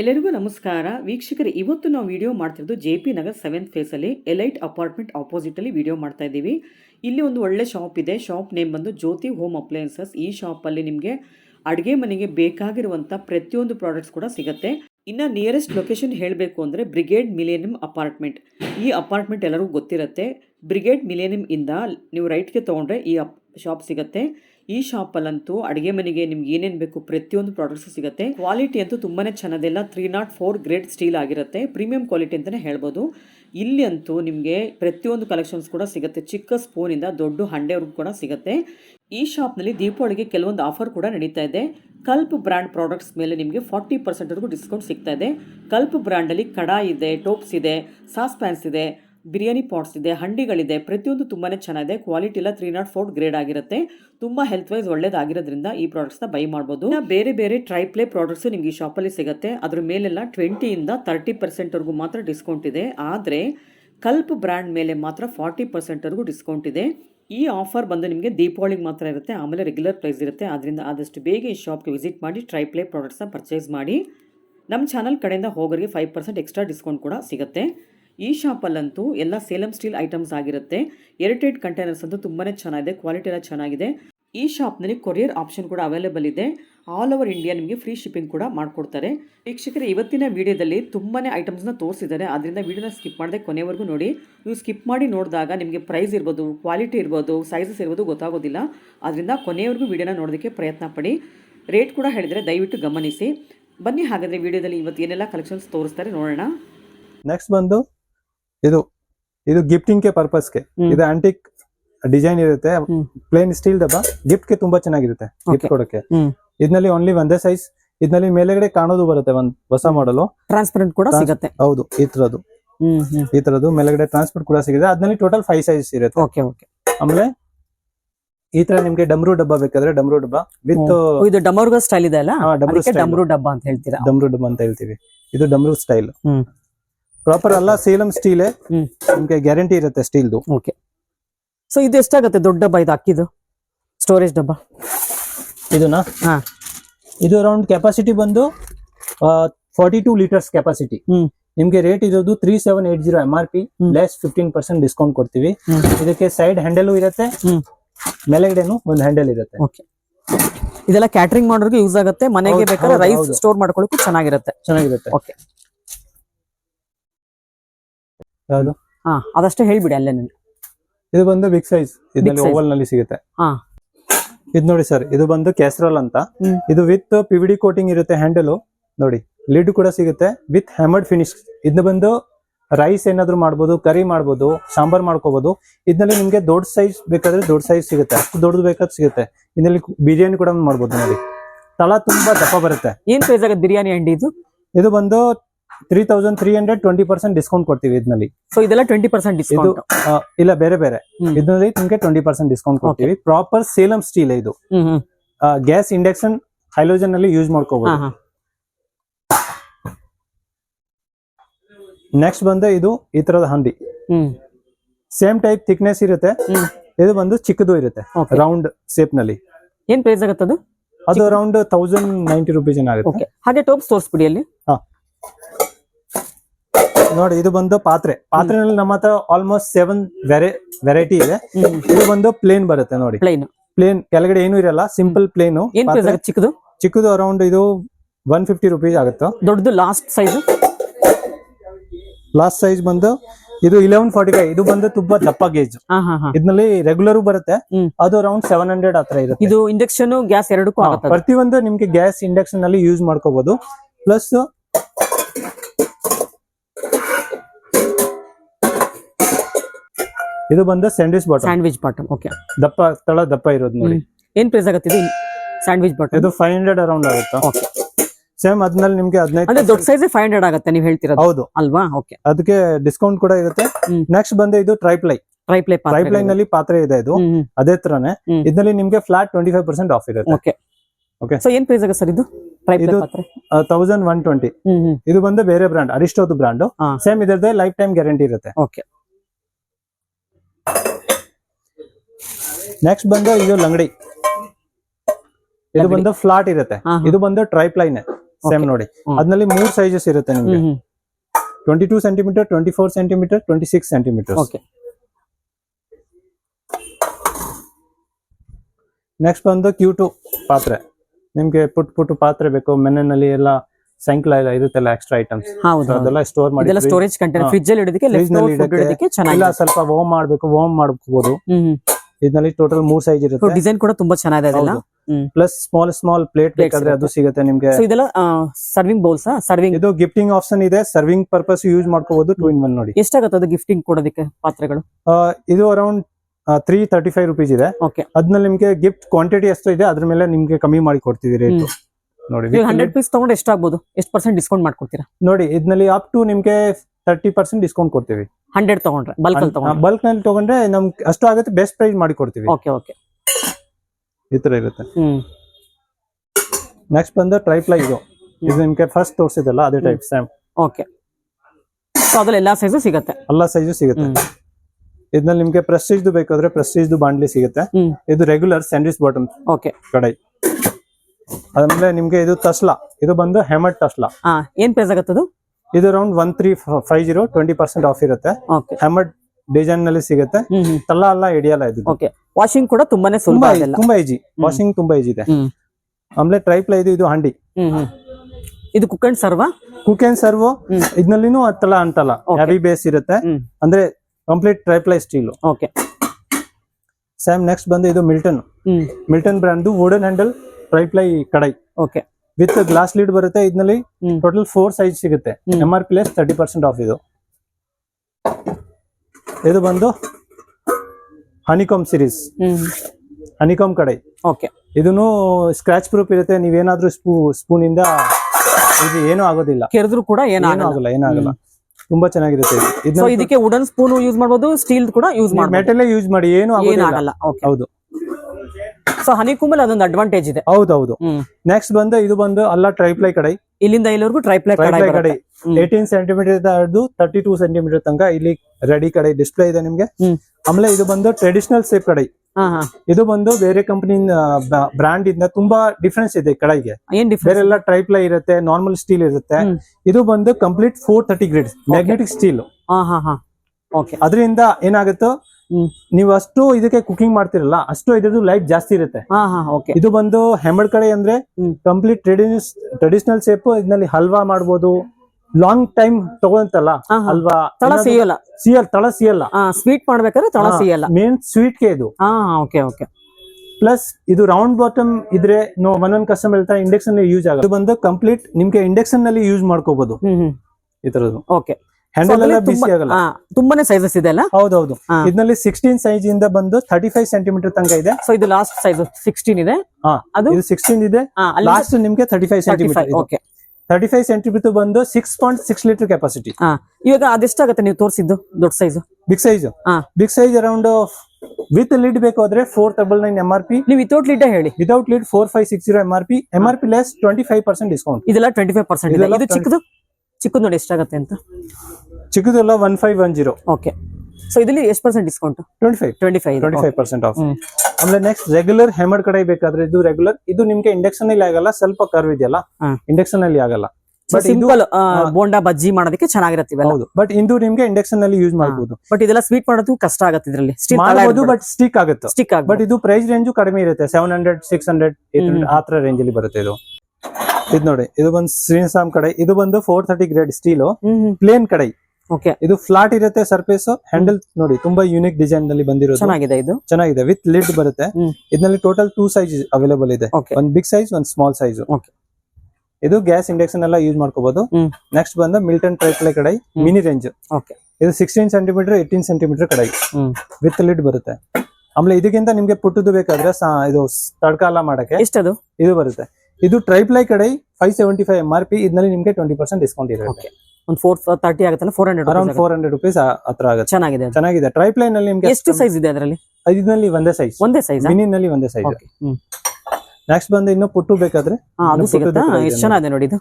ಎಲ್ಲರಿಗೂ ನಮಸ್ಕಾರ. ವೀಕ್ಷಕರೇ, ಇವತ್ತು ನಾವು ವಿಡಿಯೋ ಮಾಡ್ತಿರೋದು ಜೆ ಪಿ ನಗರ್ ಸೆವೆಂತ್ ಫೇಸಲ್ಲಿ ಎಲೈಟ್ ಅಪಾರ್ಟ್ಮೆಂಟ್ ಆಪೋಸಿಟಲ್ಲಿ ವಿಡಿಯೋ ಮಾಡ್ತಾ ಇದ್ದೀವಿ. ಇಲ್ಲಿ ಒಂದು ಒಳ್ಳೆ ಶಾಪ್ ಇದೆ. ಶಾಪ್ ನೇಮ್ ಬಂದು ಜ್ಯೋತಿ ಹೋಮ್ ಅಪ್ಲಯನ್ಸಸ್ ಈ ಶಾಪಲ್ಲಿ ನಿಮಗೆ ಅಡುಗೆ ಮನೆಗೆ ಬೇಕಾಗಿರುವಂಥ ಪ್ರತಿಯೊಂದು ಪ್ರಾಡಕ್ಟ್ಸ್ ಕೂಡ ಸಿಗುತ್ತೆ. ಇನ್ನು ನಿಯರೆಸ್ಟ್ ಲೊಕೇಶನ್ ಹೇಳಬೇಕು ಅಂದರೆ ಬ್ರಿಗೇಡ್ ಮಿಲೇನಿಯಂ ಅಪಾರ್ಟ್ಮೆಂಟ್ ಈ ಅಪಾರ್ಟ್ಮೆಂಟ್ ಎಲ್ಲರಿಗೂ ಗೊತ್ತಿರುತ್ತೆ. ಬ್ರಿಗೇಡ್ ಮಿಲೇನಿಯಂ ಇಂದ ನೀವು ರೈಟ್ಗೆ ತೊಗೊಂಡ್ರೆ ಈ ಶಾಪ್ ಸಿಗುತ್ತೆ. ಈ ಶಾಪಲ್ಲಂತೂ ಅಡುಗೆ ಮನೆಗೆ ನಿಮ್ಗೆ ಏನೇನು ಬೇಕು ಪ್ರತಿಯೊಂದು ಪ್ರಾಡಕ್ಟ್ಸ್ ಸಿಗುತ್ತೆ. ಕ್ವಾಲಿಟಿ ಅಂತೂ ತುಂಬಾನೇ ಚೆನ್ನಾಗಿಲ್ಲ three not four grade steel ಆಗಿರುತ್ತೆ. ಪ್ರೀಮಿಯಂ ಕ್ವಾಲಿಟಿ ಅಂತಲೇ ಹೇಳ್ಬೋದು. ಇಲ್ಲಿ ಅಂತೂ ನಿಮಗೆ ಪ್ರತಿಯೊಂದು ಕಲೆಕ್ಷನ್ಸ್ ಕೂಡ ಸಿಗುತ್ತೆ. ಚಿಕ್ಕ ಸ್ಪೂನಿಂದ ದೊಡ್ಡ ಹಂಡೆವರೆಗೂ ಕೂಡ ಸಿಗುತ್ತೆ. ಈ ಶಾಪ್ನಲ್ಲಿ ದೀಪಾವಳಿಗೆ ಕೆಲವೊಂದು ಆಫರ್ ಕೂಡ ನಡೀತಾ ಇದೆ. ಕಲ್ಪ್ ಬ್ರ್ಯಾಂಡ್ ಪ್ರಾಡಕ್ಟ್ಸ್ ಮೇಲೆ ನಿಮಗೆ ಫಾರ್ಟಿ ಪರ್ಸೆಂಟ್ವರೆಗೂ ಡಿಸ್ಕೌಂಟ್ ಸಿಗ್ತಾ ಇದೆ. ಕಲ್ಪ್ ಬ್ರ್ಯಾಂಡಲ್ಲಿ ಕಡಾ ಇದೆ, ಟೋಪ್ಸ್ ಇದೆ ಸಾಸ್ ಪ್ಯಾನ್ಸ್ ಇದೆ. ಬಿರಿಯಾನಿ ಪಾಟ್ಸ್ ಇದೆ, ಹಂಡಿಗಳಿದೆ, ಪ್ರತಿಯೊಂದು ತುಂಬಾ ಚೆನ್ನಾಗಿದೆ, ಕ್ವಾಲಿಟಿ ಎಲ್ಲ ತ್ರೀ ನಾಟ್ ಫೋರ್ ಗ್ರೇಡ್ ಆಗಿರುತ್ತೆ. ತುಂಬ ಹೆಲ್ತ್ ವೈಸ್ ಒಳ್ಳೇದಾಗಿರೋದ್ರಿಂದ ಈ ಪ್ರಾಡಕ್ಟ್ಸ್ನ ಬೈ ಮಾಡ್ಬೋದು. ಬೇರೆ ಬೇರೆ ಟ್ರೈಪ್ಲೇ ಪ್ರಾಡಕ್ಟ್ಸ್ ನಿಮಗೆ ಈ ಶಾಪಲ್ಲಿ ಸಿಗುತ್ತೆ. ಅದ್ರ ಮೇಲೆಲ್ಲ ಟ್ವೆಂಟಿಯಿಂದ ತರ್ಟಿ ಪರ್ಸೆಂಟ್ವರೆಗೂ ಮಾತ್ರ ಡಿಸ್ಕೌಂಟ್ ಇದೆ. ಆದರೆ ಕಲ್ಪ್ ಬ್ರ್ಯಾಂಡ್ ಮೇಲೆ ಮಾತ್ರ ಫಾರ್ಟಿ ಪರ್ಸೆಂಟ್ವರೆಗೂ ಡಿಸ್ಕೌಂಟ್ ಇದೆ. ಈ ಆಫರ್ ಬಂದು ನಿಮಗೆ ದೀಪಾವಳಿಗೆ ಮಾತ್ರ ಇರುತ್ತೆ, ಆಮೇಲೆ ರೆಗ್ಯುಲರ್ ಪ್ರೈಸ್ ಇರುತ್ತೆ. ಅದರಿಂದ ಆದಷ್ಟು ಬೇಗ ಈ ಶಾಪ್ಗೆ ವಿಸಿಟ್ ಮಾಡಿ ಟ್ರೈಪ್ಲೇ ಪ್ರಾಡಕ್ಟ್ಸ್ನ ಪರ್ಚೇಸ್ ಮಾಡಿ. ನಮ್ಮ ಚಾನಲ್ ಕಡೆಯಿಂದ ಹೋಗೋರಿಗೆ ಫೈವ್ ಪರ್ಸೆಂಟ್ ಎಕ್ಸ್ಟ್ರಾ ಡಿಸ್ಕೌಂಟ್ ಕೂಡ ಸಿಗುತ್ತೆ. ಈ ಶಾಪಲ್ಲಂತೂ ಎಲ್ಲ ಸೇಲಂ ಸ್ಟೀಲ್ ಐಟಮ್ಸ್ ಆಗಿರುತ್ತೆ. ಏರ್ಟೈಟ್ ಕಂಟೈನರ್ಸ್ ಅಂತೂ ತುಂಬಾ ಚೆನ್ನಾಗಿದೆ ಕ್ವಾಲಿಟಿ ಎಲ್ಲ ಚೆನ್ನಾಗಿದೆ. ಈ ಶಾಪ್ನಲ್ಲಿ ಕೊರಿಯರ್ ಆಪ್ಷನ್ ಕೂಡ ಅವೈಲೇಬಲ್ ಇದೆ. ಆಲ್ ಓವರ್ ಇಂಡಿಯಾ ನಿಮಗೆ ಫ್ರೀ ಶಿಪ್ಪಿಂಗ್ ಕೂಡ ಮಾಡಿಕೊಡ್ತಾರೆ. ವೀಕ್ಷಕರೇ, ಇವತ್ತಿನ ವಿಡಿಯೋದಲ್ಲಿ ತುಂಬಾ ಐಟಮ್ಸ್ನ ತೋರಿಸಿದ್ದಾರೆ. ಅದರಿಂದ ವಿಡಿಯೋನ ಸ್ಕಿಪ್ ಮಾಡದೆ ಕೊನೆವರೆಗೂ ನೋಡಿ. ನೀವು ಸ್ಕಿಪ್ ಮಾಡಿ ನೋಡಿದಾಗ ನಿಮಗೆ ಪ್ರೈಸ್ ಇರ್ಬೋದು ಕ್ವಾಲಿಟಿ ಇರ್ಬೋದು ಸೈಜಸ್ ಇರ್ಬೋದು ಗೊತ್ತಾಗೋದಿಲ್ಲ. ಅದರಿಂದ ಕೊನೆಯವರೆಗೂ ವಿಡಿಯೋನ ನೋಡೋದಕ್ಕೆ ಪ್ರಯತ್ನ ಪಡಿ. ರೇಟ್ ಕೂಡ ಹೇಳಿದರೆ ದಯವಿಟ್ಟು ಗಮನಿಸಿ. ಬನ್ನಿ ಹಾಗಾದರೆ ವಿಡಿಯೋದಲ್ಲಿ ಇವತ್ತು ಏನೆಲ್ಲ ಕಲೆಕ್ಷನ್ಸ್ ತೋರಿಸ್ತಾರೆ ನೋಡೋಣ. ನೆಕ್ಸ್ಟ್ ಬಂದು ಇದು ಇದು ಗಿಫ್ಟಿಂಗ್ಗೆ ಪರ್ಪಸ್ಗೆ. ಇದು ಆಂಟಿಕ್ ಡಿಸೈನ್ ಇರುತ್ತೆ. ಪ್ಲೇನ್ ಸ್ಟೀಲ್ ಡಬ್ಬ. ಗಿಫ್ಟ್ಗೆ ತುಂಬಾ ಚೆನ್ನಾಗಿರುತ್ತೆ ಗಿಫ್ಟ್. ಕೊಡಕ್ಕೆ. ಇದ್ನಲ್ಲಿ ಓನ್ಲಿ ಒಂದೇ ಸೈಜ್ ಇದ್ನಲ್ಲಿ ಮೇಲೆಗಡೆ ಕಾಣೋದು ಬರುತ್ತೆ ಒಂದ್ ಹೊಸ ಮಾಡಲು ಟ್ರಾನ್ಸ್ಪರೆಂಟ್ ಕೂಡ ಸಿಗುತ್ತೆ. ಹೌದು ಈ ತರದ್ದು ಈ ತರದ್ದು ಮೇಲೆಗಡೆ ಟ್ರಾನ್ಸ್ಪೋರ್ಟ್ ಕೂಡ ಸಿಗುತ್ತೆ. ಅದ್ನಲ್ಲಿ ಟೋಟಲ್ ಫೈವ್ ಸೈಜ್ ಇರುತ್ತೆ. ಓಕೆ ಓಕೆ ಆಮೇಲೆ ಈ ತರ ನಿಮ್ಗೆ ಡಮ್ರು ಡಬ್ಬ ಬೇಕಾದ್ರೆ ಡಮ್ರು ಡಬ್ಬ ವಿತ್ ಇದು ಡಮರ್ಗ ಸ್ಟೈಲ್ ಇದೆ ಅಲ್ಲ? ಡಮ್ರು. ಡಬ್ಬ ಅಂತ ಹೇಳ್ತೀರಾ? ಡಮ್ರು ಡಬ್ಬ ಅಂತ ಹೇಳ್ತೀವಿ. ಇದು ಡಮ್ರು ಸ್ಟೈಲ್. ಪ್ರಾಪರ್ ಅಲ್ಲ ಸೇಲಂ ಸ್ಟೀಲ್ ಹ್ಮ್. ನಿಮ್ಗೆ ಗ್ಯಾರಂಟಿ ಇರುತ್ತೆ ಸ್ಟೀಲ್ದು ಓಕೆ ಸೊ ಇದು ಎಷ್ಟಾಗುತ್ತೆ? ದೊಡ್ಡ ಡಬ್ಬ ಇದು ಅಕ್ಕಿದು? ಸ್ಟೋರೇಜ್ ಡಬ್ಬ? ಇದನ್ನ? ಹಾ. ಇದು ಅರೌಂಡ್ ಕೆಪಾಸಿಟಿ ಬಂದು ಫಾರ್ಟಿ ಟೂ ಲೀಟರ್ಸ್ ಕೆಪಾಸಿಟಿ ಹ್ಮ್. ನಿಮ್ಗೆ ರೇಟ್ ಇರೋದು three seven eight zero M R P less fifteen percent discount ಕೊಡ್ತೀವಿ. ಇದಕ್ಕೆ ಸೈಡ್ ಹ್ಯಾಂಡಲ್ ಇರುತ್ತೆ ಹ್ಮ್. ಮೇಲೆಗಡೆನು ಒಂದು ಹ್ಯಾಂಡಲ್ ಇರುತ್ತೆ. ಇದೆಲ್ಲ ಕ್ಯಾಟರಿಂಗ್ ಮಾಡೋರ್ಗೆ ಯೂಸ್ ಆಗುತ್ತೆ ಮನೆಗೆ ಬೇಕಾದ್ರೆ ರೈಸ್ ಸ್ಟೋರ್ ಮಾಡ್ಕೊಳ್ಳೋಕ್ಕೂ ಚೆನ್ನಾಗಿರುತ್ತೆ. ಚೆನ್ನಾಗಿರುತ್ತೆ. ಓಕೆ ಯಾವುದು? ಹಾ ಅದಷ್ಟೇ ಹೇಳ್ಬಿಡಿ ಅಲ್ಲೇ ನೀವು ಇದು ಬಂದು ಬಿಗ್ ಸೈಜ್ ಇದರಲ್ಲಿ size. ಓವಲ್ನಲ್ಲಿ ಸಿಗುತ್ತೆ. ಹಾ. ಇದು ನೋಡಿ ಸರ್ ಇದು ಬಂದು ಕ್ಯಾಸ್ರೋಲ್ ಅಂತ. ಹ್ಮ್. ಇದು ವಿತ್ ಪಿವಿಡಿ ಕೋಟಿಂಗ್ ಇರುತ್ತೆ ಹ್ಯಾಂಡಲ್ ನೋಡಿ ಲಿಡ್ ಕೂಡ ಸಿಗುತ್ತೆ ವಿತ್ ಹ್ಯಾಮರ್ಡ್ ಫಿನಿಶ್ ಇದನ್ನ ಬಂದು ರೈಸ್ ಏನಾದ್ರು ಮಾಡ್ಬೋದು ಕರಿ ಮಾಡ್ಬೋದು ಸಾಂಬಾರ್ ಮಾಡ್ಕೋಬಹುದು ಇದ್ರಲ್ಲಿ ನಿಮ್ಗೆ ದೊಡ್ಡ ಸೈಜ್ ಬೇಕಾದ್ರೆ ದೊಡ್ಡ ಸೈಜ್ ಸಿಗುತ್ತೆ. ಅಷ್ಟು ದೊಡ್ಡದು ಬೇಕಾದ್ರೆ ಸಿಗುತ್ತೆ. ಇದ್ರಲ್ಲಿ ಬಿರಿಯಾನಿ ಕೂಡ ಮಾಡ್ಬೋದು ನೋಡಿ. ತಳ ತುಂಬಾ ದಪ್ಪ ಬರುತ್ತೆ. ಏನ್ ಸೈಜ್ ಆಗುತ್ತೆ ಬಿರಿಯಾನಿ ಅಂಡಿ ಇದು? ಇದು ಬಂದು three thousand three hundred twenty percent discount ಕೊಡ್ತೀವಿ ಇದರಲ್ಲಿ ಸೊ ಇದೆಲ್ಲ ಟ್ವೆಂಟಿ ಪರ್ಸೆಂಟ್ ಇದು ಡಿಸ್ಕೌಂಟ್ ಆ, ಇಲ್ಲ ಬೇರೆ ಬೇರೆ. ಇದ್ರಲ್ಲಿ ನಿಮ್ಗೆ ಟ್ವೆಂಟಿ ಪರ್ಸೆಂಟ್ ಡಿಸ್ಕೌಂಟ್ ಕೊಡ್ತೀವಿ. ಪ್ರಾಪರ್ ಸೇಲಂ ಸ್ಟೀಲ್ ಇದು. ಗ್ಯಾಸ್ ಇಂಡಕ್ಷನ್ ಹೈಲೋಜನ್ ಅಲ್ಲಿ ಯೂಸ್ ಹಾ ಮಾಡ್ಕೋಬಹುದು ನೆಕ್ಸ್ಟ್ ಬಂದು ಇದು ಈ ತರದ ಹಂದಿ. ಸೇಮ್ ಟೈಪ್ ಥಿಕ್ನೆಸ್ ಇರುತ್ತೆ. ಹ್ಮ್. ಇದು ಬಂದು ಚಿಕ್ಕದು ಇರುತ್ತೆ. Okay. ರೌಂಡ್ ಶೇಪ್ನಲ್ಲಿ ಏನ್ ಪ್ರೈಸ್ ಆಗುತ್ತೆ ಅದು ಅದು ಅರೌಂಡ್ ತೌಸಂಡ್ ನೈಂಟಿ ರುಪೀಸ್ ಏನಾಗುತ್ತೆ? ಓಕೆ ಹಾಗೆ ಟೋಪ್ಸ್ ತೋರಿಸ್ಬಿಡಿ ಅಲ್ಲಿ. ನೋಡಿ ಇದು ಬಂದು ಪಾತ್ರೆ. ಪಾತ್ರೆನಲ್ಲಿ ನಮ್ಮ ಹತ್ರ ಆಲ್ಮೋಸ್ಟ್ ಸೆವೆನ್ ವೆರೈ ವೆರೈಟಿ ಇದೆ. ಇದು ಬಂದು ಪ್ಲೇನ್ ಬರುತ್ತೆ ನೋಡಿ. ಪ್ಲೇನ್ ಪ್ಲೇನ್ ಕೆಳಗಡೆ ಏನು ಇರಲ್ಲ ಸಿಂಪಲ್ ಪ್ಲೇನ್ ಚಿಕ್ಕದು? ಚಿಕ್ಕದು ಅರೌಂಡ್ ಇದು ಒನ್ ಫಿಫ್ಟಿ ರುಪೀಸ್ ಆಗುತ್ತೆ? ದೊಡ್ಡದು ಲಾಸ್ಟ್ ಸೈಜ್ ಲಾಸ್ಟ್ ಸೈಜ್ ಬಂದು ಇದು ಇಲೆವೆನ್ ಫಾರ್ಟಿ ಫೈವ್ ಇದು ಬಂದು ತುಂಬಾ ದಪ್ಪ ಗೇಜ್ ಇದ್ನಲ್ಲಿ ರೆಗ್ಯುಲರ್ ಬರುತ್ತೆ. ಅದು ಅರೌಂಡ್ ಸೆವೆನ್ ಹಂಡ್ರೆಡ್ ಹತ್ರ ಇರುತ್ತೆ. ಇದು ಇಂಡಕ್ಷನ್ ಗ್ಯಾಸ್ ಎರಡಕ್ಕೂ ಪ್ರತಿಯೊಂದು ನಿಮ್ಗೆ ಗ್ಯಾಸ್ ಇಂಡಕ್ಷನ್ನಲ್ಲಿ ಯೂಸ್ ಮಾಡ್ಕೋಬಹುದು ಪ್ಲಸ್ ಇದು ಬಂದ sandwich bottom. Sandwich bottom okay. ದಪ್ಪ ತಳ ದಪ್ಪ ಇರೋದು ನೋಡಿ. ಏನ್ ಪ್ರೈಸ್ ಆಗುತ್ತೆ ಇದು? Sandwich bottom? ಇದು ಫೈವ್ ಹಂಡ್ರೆಡ್ ಅರೌಂಡ್ ಆಗುತ್ತೆ? ಓಕೆ. ಸೇಮ್ ಅದ್ನಲ್ಲಿ ನಿಮ್ಗೆ ಅಂದ್ರೆ ಹದಿನೈದು ದೊಡ್ಡ ಸೈಜ್ ಫೈವ್ ಹಂಡ್ರೆಡ್ ಆಗುತ್ತೆ ನೀವು ಹೇಳ್ತಿರೋದು. ಹೌದು. ಅಲ್ವಾ? ಓಕೆ. ಅದಕ್ಕೆ ಡಿಸ್ಕೌಂಟ್ ಕೂಡ ಇರುತ್ತೆ. ನೆಕ್ಸ್ಟ್ ಬಂದೆ ಇದು ಟ್ರೈಪ್ಲೈ ಟ್ರೈಪ್ಲೈ ಟ್ರೈಪ್ಲೈನ್ನಲ್ಲಿ ಪಾತ್ರೆ ಇದೆ ಇದು. ಅದೇ ತರನೇ ಇದನಲ್ಲಿ ಇದ್ರಲ್ಲಿ ನಿಮ್ಗೆ flat twenty five percent off ಇರುತ್ತೆ. ಓಕೆ. ಓಕೆ ಸೊ ಏನ್ ಪ್ರೈಸ್ ಆಗ ಸರ್ ಇದು? ಟ್ರೈಪ್ಲೇ ಇದು- ತೌಸಂಡ್ ಒನ್ ಟ್ವೆಂಟಿ ಇದು ಬಂದು ಬೇರೆ ಬ್ರಾಂಡ್ ಅರಿಸ್ಟೋದು ಬ್ರಾಂಡ್. ಸೇಮ್ ಇದರದೇ ಲೈಫ್ ಟೈಮ್ ಗ್ಯಾರಂಟಿ ಇರುತ್ತೆ. ಓಕೆ. ನೆಕ್ಸ್ಟ್ ಬಂದು ಇದು ಲಂಗಡಿ. ಇದು. ಬಂದು ಫ್ಲಾಟ್ ಇರುತ್ತೆ. ಇದು ಬಂದು ಟ್ರೈಪ್ಲೈನ್ ಸೇಮ್. ನೋಡಿ. ಅದ್ನಲ್ಲಿ ಅದ್ರಲ್ಲಿ ಮೂರ್ ಸೈಜಸ್ ಇರುತ್ತೆ ನಿಮ್ಗೆ. Twenty two centimetre twenty four centimetre twenty six centimetre next ಬಂದು ಕ್ಯೂ ಟು ಪಾತ್ರೆ. ನಿಮ್ಗೆ ಪುಟ್ ಪುಟ್ ಪಾತ್ರೆ ಬೇಕು. ಮೆನ್ನಲ್ಲಿ ಎಲ್ಲ ಸಂಕಲ ಎಲ್ಲ ಇರುತ್ತಲ್ಲ ಎಕ್ಸ್ಟ್ರಾ ಐಟಮ್ಸ್. ಅದೆಲ್ಲ ಸ್ಟೋರ್ ಮಾಡಿ ಸ್ಟೋರೇಜ್ ಕಂಟೈನರ್. ಫ್ರಿಜ್ ಅಲ್ಲಿ ಇಡೋದಕ್ಕೆ ಇಲ್ಲ ಸ್ವಲ್ಪ ವಾರ್ಮ್ ಮಾಡ್ಬೇಕು ವಾರ್ಮ್ ಮಾಡ್ಕೋಬಹುದು ಹ್ಮ್. ಇದ್ರಲ್ಲಿ ಟೋಟಲ್ ಮೂರ್ ಸೈಜ್ ಇರುತ್ತೆ. ಡಿಸೈನ್ ಕೂಡ ತುಂಬಾ ಚೆನ್ನಾಗಿದೆ ಅದೆಲ್ಲ ಪ್ಲಸ್ ಸ್ಮಾಲ್ ಸ್ಮಾಲ್ ಪ್ಲೇಟ್ ಬೇಕಾದ್ರೆ ಅದು. ಸಿಗುತ್ತೆ ನಿಮ್ಗೆ. ಇದೆಲ್ಲ ಸರ್ವಿಂಗ್ ಬೌಲ್ಸ್ ಸರ್ವಿಂಗ್ ಇದು ಗಿಫ್ಟಿಂಗ್ ಆಪ್ಷನ್ ಇದೆ. ಸರ್ವಿಂಗ್ ಪರ್ಪಸ್ ಯೂಸ್ ಮಾಡ್ಕೋಬಹುದು ಟೂ ಇನ್ ಒನ್ ನೋಡಿ. ಎಷ್ಟಾಗುತ್ತೆ ಅದು ಗಿಫ್ಟಿಂಗ್ ಕೊಡೋದಕ್ಕೆ ಪಾತ್ರೆಗಳು? ಇದು around three thirty five rupees ಇದೆ. ಅದ್ನಲ್ಲಿ ನಿಮ್ಗೆ ಗಿಫ್ಟ್ ಕ್ವಾಂಟಿಟಿ ಎಷ್ಟು ಇದೆ ಅದ್ರ ಮೇಲೆ ನಿಮ್ಗೆ ಕಮ್ಮಿ ಮಾಡಿ ಕೊಡ್ತೀವಿ ರೇಟ್ ನೋಡಿ ಹಂಡ್ರೆಡ್ ಪೀಸ್ ತಗೊಂಡು ಎಷ್ಟಾಗ್ಬೋದು? ಎಷ್ಟು ಪರ್ಸೆಂಟ್ ಡಿಸ್ಕೌಂಟ್ ಮಾಡ್ಕೊಡ್ತೀರಾ? ನೋಡಿ ಇದ್ನಲ್ಲಿ ಅಪ್ ಟು ನಿಮ್ಗೆ ತರ್ಟಿ ಪರ್ಸೆಂಟ್ ಡಿಸ್ಕೌಂಟ್ ಕೊಡ್ತೀವಿ. ಹಂಡ್ರೆಡ್ ತಗೊಂಡ್ರೆ ಬಲ್ಕ್ ಅಲ್ಲಿ ತಗೊಂಡ್ರೆ. ಬಲ್ಕ್ನಲ್ಲಿ ತಗೊಂಡ್ರೆ ನಮ್ಗೆ ಅಷ್ಟು ಆಗುತ್ತೆ ಬೆಸ್ಟ್ ಪ್ರೈಸ್ ಮಾಡಿ ಕೊಡ್ತೀವಿ. ಓಕೆ ಓಕೆ ಈ ತರ ಇರುತ್ತೆ. ಹ್ಮ್. ನೆಕ್ಸ್ಟ್ ಬಂದು ಟ್ರೈಪ್ಲೈ ಇದು. ಇದು ನಿಮ್ಗೆ ಫಸ್ಟ್ ತೋರಿಸಿದಲ್ಲ ಅದೇ ಟೈಪ್ ಸ್ಯಾಮ್ ಓಕೆ ಸೊ ಅದ್ರಲ್ಲಿ ಎಲ್ಲಾ ಸೈಜು ಸಿಗತ್ತೆ. ಎಲ್ಲ ಸೈಜು ಸಿಗುತ್ತೆ. ಇದ್ರಲ್ಲಿ ನಿಮ್ಗೆ ಪ್ರೆಸ್ಟೀಜ್ ಬೇಕಾದ್ರೆ ಪ್ರೆಸ್ಟೀಜ್ ಬಾಂಡ್ಲಿ ಸಿಗುತ್ತೆ. ಇದು ರೆಗ್ಯುಲರ್ ಸ್ಯಾಂಡ್ವಿಚ್ ಬಾಟಮ್ ಓಕೆ ಕಡಾಯಿ ಅದಾದ್ಮೇಲೆ ನಿಮ್ಗೆ ಇದು ತಸ್ಲಾ ಇದು ಬಂದು ಹೆಮಟ್ ತಸ್ಲಾ ಏನ್ ಪ್ರೈಸ್ ಆಗತ್ತದು ಇದು around one three five zero twenty percent off ಇರುತ್ತೆ. ಹ್ಯಾಮರ್ಡ್ ಡಿಸೈನ್ನಲ್ಲಿ ಸಿಗುತ್ತೆ. ತಲ್ಲ ಅಲ್ಲ ಹಿಡಿಯಲ್ಲ ಇದು ಓಕೆ ವಾಷಿಂಗ್ ಕೂಡ ತುಂಬಾನೇ ಸುಲಭ ತುಂಬಾ ತುಂಬಾ ಈಜಿ ವಾಷಿಂಗ್ ತುಂಬಾ ಈಜಿ ಇದೆ. ಆಮೇಲೆ ಟ್ರೈಪ್ಲ ಇದು ಇದು ಹಂಡಿ. ಇದು cook and serve cook and serve ಇದ್ನಲ್ಲಿನು ಅಂತಲ್ಲ ಅಂತಲ್ಲ. ಹೆವಿ ಬೇಸ್ ಇರುತ್ತೆ. ಅಂದ್ರೆ ಕಂಪ್ಲೀಟ್ ಟ್ರೈಪ್ಲೈ ಸ್ಟೀಲ್ ಓಕೆ ಸ್ಯಾಮ್ ನೆಕ್ಸ್ಟ್ ಬಂದು ಇದು Milton Milton brand wooden handle triply kadai okay with glass lid ಬರುತ್ತೆ. ಇದ್ನಲ್ಲಿ ಟೋಟಲ್ ಫೋರ್ ಸೈಜ್ ಸಿಗುತ್ತೆ. M R P less thirty percent off ಇದು. ಇದು ಬಂದು ಹನಿಕಾಮ್ ಸಿರೀಸ್ ಹನಿಕಾಮ್ ಕಡೆ. ಓಕೆ. ಇದನ್ನು ಸ್ಕ್ರಾಚ್ ಪ್ರೂಫ್ ಇರುತ್ತೆ. ನೀವೇನಾದ್ರೂ ಸ್ಪೂ ಸ್ಪೂನ್ ಇಂದ ಇದು ಏನೂ ಆಗೋದಿಲ್ಲ. ಕೆರೆದ್ರು ಕೂಡ ಏನೂ ಏನಾಗಲ್ಲ ಆಗಲ್ಲ. ಏನಾಗಲ್ಲ ತುಂಬಾ ಚೆನ್ನಾಗಿರುತ್ತೆ ಇದಕ್ಕೆ ವುಡನ್ ಸ್ಪೂನ್ ಯೂಸ್ ಮಾಡಬಹುದು ಸ್ಟೀಲ್ ಕೂಡ ಯೂಸ್ ಮಾಡಿ ಮೆಟಲ್ ಯೂಸ್ ಮಾಡಿ ಏನು ಆಗೋದಿಲ್ಲ. ಓಕೆ. ಹೌದು. ಸೊ ಹನಿ ಕುಂಬಲ್ ಅದೊಂದು ಅಡ್ವಾಂಟೇಜ್ ಇದೆ. ಹೌದೌದು. ನೆಕ್ಸ್ಟ್ ಬಂದು ಇದು ಬಂದು ಅಲ್ಲ ಟ್ರೈಪ್ಲೈ ಕಡೆ. ಇಲ್ಲಿಂದ ಇಲ್ಲಿವರೆಗೂ triply triply kadai. Eighteen centimetre ಹಿಡಿದು ತರ್ಟಿ ಟೂ ಸೆಂಟಿಮೀಟರ್ ತನಕ ಇಲ್ಲಿ ರೆಡಿ ಕಡೆ ಡಿಸ್ಪ್ಲೇ ಇದೆ ನಿಮ್ಗೆ. ಆಮೇಲೆ ಇದು ಬಂದು ಟ್ರೆಡಿಷನಲ್ ಸೇಪ್ ಕಡೆ ಇದು ಬಂದು ಬೇರೆ ಕಂಪನಿ ಬ್ರಾಂಡ್ ಇಂದ ತುಂಬಾ ಡಿಫ್ರೆನ್ಸ್ ಇದೆ ಕಡೆಗೆ ಏನ್ ಎಲ್ಲ ಟ್ರೈಪ್ಲೈ ಇರುತ್ತೆ ನಾರ್ಮಲ್ ಸ್ಟೀಲ್ ಇರುತ್ತೆ. ಇದು ಬಂದು complete four thirty grade magnetic steel ಅದರಿಂದ ಏನಾಗುತ್ತೋ ನೀವು ಅಷ್ಟು ಇದಕ್ಕೆ ಕುಕಿಂಗ್ ಮಾಡ್ತಿರಲ್ಲ ಅಷ್ಟು ಇದ್ರದ್ದು ಲೈಟ್ ಜಾಸ್ತಿ ಇರುತ್ತೆ. ಇದು ಬಂದು ಹೆಮ್ಮಡ್ ಕಡೆ ಅಂದ್ರೆ ಕಂಪ್ಲೀಟ್ ಕಂಪ್ಲೀಟ್ ಟ್ರೆಡಿಷನಲ್ ಶೇಪ್ ಇದ್ನಲ್ಲಿ ಹಲ್ವಾ ಮಾಡ್ಬೋದು. ಲಾಂಗ್ ಟೈಮ್ ತಗೊಂತಲ್ಲ. ಹಲ್ವಾ. ತಳ ಸಿಯಲ್ಲ. ಸಿಯಲ್ ತಳ ಸಿಯಲ್ಲ. ಸ್ವೀಟ್ ಮಾಡ್ಬೇಕಾದ್ರೆ ತಳ ಸಿಯಲ್ಲ. ಮೇನ್ ಸ್ವೀಟ್ಗೆ ಇದು. ಹಾ ಓಕೆ ಓಕೆ ಪ್ಲಸ್ ಇದು ರೌಂಡ್ ಬಾಟಮ್ ಇದ್ರೆ ನೋ ಒನ್ ಕಸ್ಟಮರ್ ಹೇಳ್ತಾರೆ ಇಂಡಕ್ಷನ್ ಯೂಸ್ ಆಗುತ್ತೆ ಇದು ಬಂದು ಕಂಪ್ಲೀಟ್ ನಿಮ್ಗೆ ಇಂಡಕ್ಷನ್ನಲ್ಲಿ ಯೂಸ್ ಮಾಡ್ಕೋಬಹುದು ಈ ತರದ್ದು. ಓಕೆ ತುಂಬಾನೇ ಸೈಜಸ್ ಇದೆ ಅಲ್ಲ? ಹೌದೌದು. ಹೌದು ಇದರಲ್ಲಿ ಸಿಕ್ಸ್ಟೀನ್ ಸೈಜ್ ಇಂದ ಬಂದು ತರ್ಟಿ ಫೈವ್ ಸೆಂಟಿಮೀಟರ್ ತಂಗ ಇದೆ. ಸೊ ಇದು ಲಾಸ್ಟ್ ಸೈಜ್ ಸಿಕ್ಸ್ಟೀನ್ ಇದೆ. ಅದು? ಇದು ಸಿಕ್ಸ್ಟೀನ್ ಇದೆ. ಲಾಸ್ಟ್ ನಿಮ್ಗೆ thirty five centimetre okay thirty five centimetre ಬಂದು six point six litre capacity ಇವಾಗ ಅದೆಷ್ಟಾಗತ್ತೆ ನೀವು ತೋರಿಸಿದ್ದು ದೊಡ್ಡ size big size big size around with lid ಬೇಕಾದ್ರೆ four double nine M R P ನೀವು ವಿತೌಟ್ ಲೀಡ್ ಹೇಳಿ. Without lid four five six zero M R P M R P less twenty five percent discount ಇದೆಲ್ಲ twenty five percent ಚಿಕ್ಕದು? ಚಿಕ್ಕದು ನೋಡಿ ಎಷ್ಟಾಗತ್ತೆ ಅಂತ? ಚಿಕ್ಕದೆಲ್ಲ one five one zero okay so ಇದರಲ್ಲಿ ಎಷ್ಟು percent discount twenty five twenty five twenty five percent off ಆಮೇಲೆ next regular hammer ಕಡೆ ಬೇಕಾದ್ರೆ ಇದು ರೆಗ್ಯುಲರ್ ಇದು ನಿಮ್ಗೆ ಇಂಡಕ್ಷನ್ ಅಲ್ಲಿ ಆಗಲ್ಲ ಸ್ವಲ್ಪ ಕರ್ವ್ ಇದೆಯಲ್ಲ. ಇಂಡಕ್ಷನ್ ಅಲ್ಲಿ ಆಗಲ್ಲ. ಬಟ್ ಸಿಂಪಲ್ ಬೋಂಡಾ ಬಜ್ಜಿ ಮಾಡೋದಕ್ಕೆ ಚೆನ್ನಾಗಿರುತ್ತೆ ಹೌದು. ಬಟ್ ಇದು ನಿಮ್ಗೆ ಇಂಡಕ್ಷನ್ ಅಲ್ಲಿ ಯೂಸ್ ಮಾಡಬಹುದು ಬಟ್ ಇದೆಲ್ಲ ಸ್ವೀಟ್ ಮಾಡೋದು ಕಷ್ಟ ಆಗುತ್ತೆ ಇದರಲ್ಲಿ. ಮಾಡಬಹುದು ಬಟ್ ಸ್ಟಿಕ್ ಆಗುತ್ತೆ. ಸ್ಟಿಕ್ ಬಟ್ ಇದು ಪ್ರೈಸ್ ರೇಂಜು ಕಡಿಮೆ ಇರುತ್ತೆ. Seven hundred six hundred eight hundred ಆ ತರ ರೇಂಜ್ ಅಲ್ಲಿ ಬರುತ್ತೆ ಇದು. ಇದು ನೋಡಿ ಇದು ಬಂದು ಶ್ರೀನಿಸಾಮ್ ಕಡೆ ಇದು ಬಂದು four thirty grade steel plain kadai. Okay ಇದು ಫ್ಲಾಟ್ ಇರುತ್ತೆ ಸರ್ಫೇಸ್ ಹ್ಯಾಂಡಲ್ ನೋಡಿ ತುಂಬಾ ಯೂನಿಕ್ ಡಿಸೈನ್ನಲ್ಲಿ ಬಂದಿರೋದು. ಚೆನ್ನಾಗಿದೆ ಇದು. ಚೆನ್ನಾಗಿದೆ ವಿತ್ ಲಿಡ್ ಬರುತ್ತೆ. ಇದ್ನಲ್ಲಿ ಇದರಲ್ಲಿ ಟೋಟಲ್ ಟೂ ಸೈಜ್ ಅವೈಲೇಬಲ್ ಇದೆ. ಒಂದ್ ಬಿಗ್ ಸೈಜ್ ಒಂದ್ ಸ್ಮಾಲ್ ಸೈಜ್. ಇದು ಗ್ಯಾಸ್ ಇಂಡಕ್ಷನ್ ಎಲ್ಲ ಯೂಸ್ ಮಾಡ್ಕೋಬಹುದು ನೆಕ್ಸ್ಟ್ ಬಂದ Milton triply kadai mini range okay ಇದು sixteen centimetre eighteen centimetre kadai. With lid ಬರುತ್ತೆ. ಆಮೇಲೆ ಇದಕ್ಕಿಂತ ನಿಮ್ಗೆ ಪುಟ್ಟದ್ದು ಬೇಕಾದ್ರೆ ಇದು ತಡ್ಕ ಎಲ್ಲ ಮಾಡಕ್ಕೆ. ಅದು ಇದು ಬರುತ್ತೆ. ಇದು triply kadai five seventy five M R P ಇದರಲ್ಲಿ ನಿಮ್ಗೆ ಟ್ವೆಂಟಿ ಪರ್ಸೆಂಟ್ ಡಿಸ್ಕೌಂಟ್ ಇರುತ್ತೆ. ಒಂದು ಫೋರ್ ತರ್ಟಿ ಆಗುತ್ತೆ four hundred around four hundred rupees ಹತ್ರ ಆಗುತ್ತೆ. ಚೆನ್ನಾಗಿದೆ. ಚೆನ್ನಾಗಿದೆ. ಟ್ರೈಪ್ಲೈ ನಲ್ಲಿ ನಿಮ್ಗೆ ಎಷ್ಟು ಸೈಜ್ ಇದೆ ಅದರಲ್ಲಿ? ಇದರಲ್ಲಿ ಒಂದೇ ಸೈಜ್ ಒಂದೇ ಸೈಜ್ ಮಿನಿನಲ್ಲಿ ಒಂದೇ ಸೈಜ್ ನೆಕ್ಸ್ಟ್ ಬಂದು ಇನ್ನು ಪುಟ್ಟು ಬೇಕಾದ್ರೆ ಅದು ಸಿಗುತ್ತಾ? ಎಷ್ಟು ಚೆನ್ನಾಗಿದೆ ನೋಡಿ ಇದು.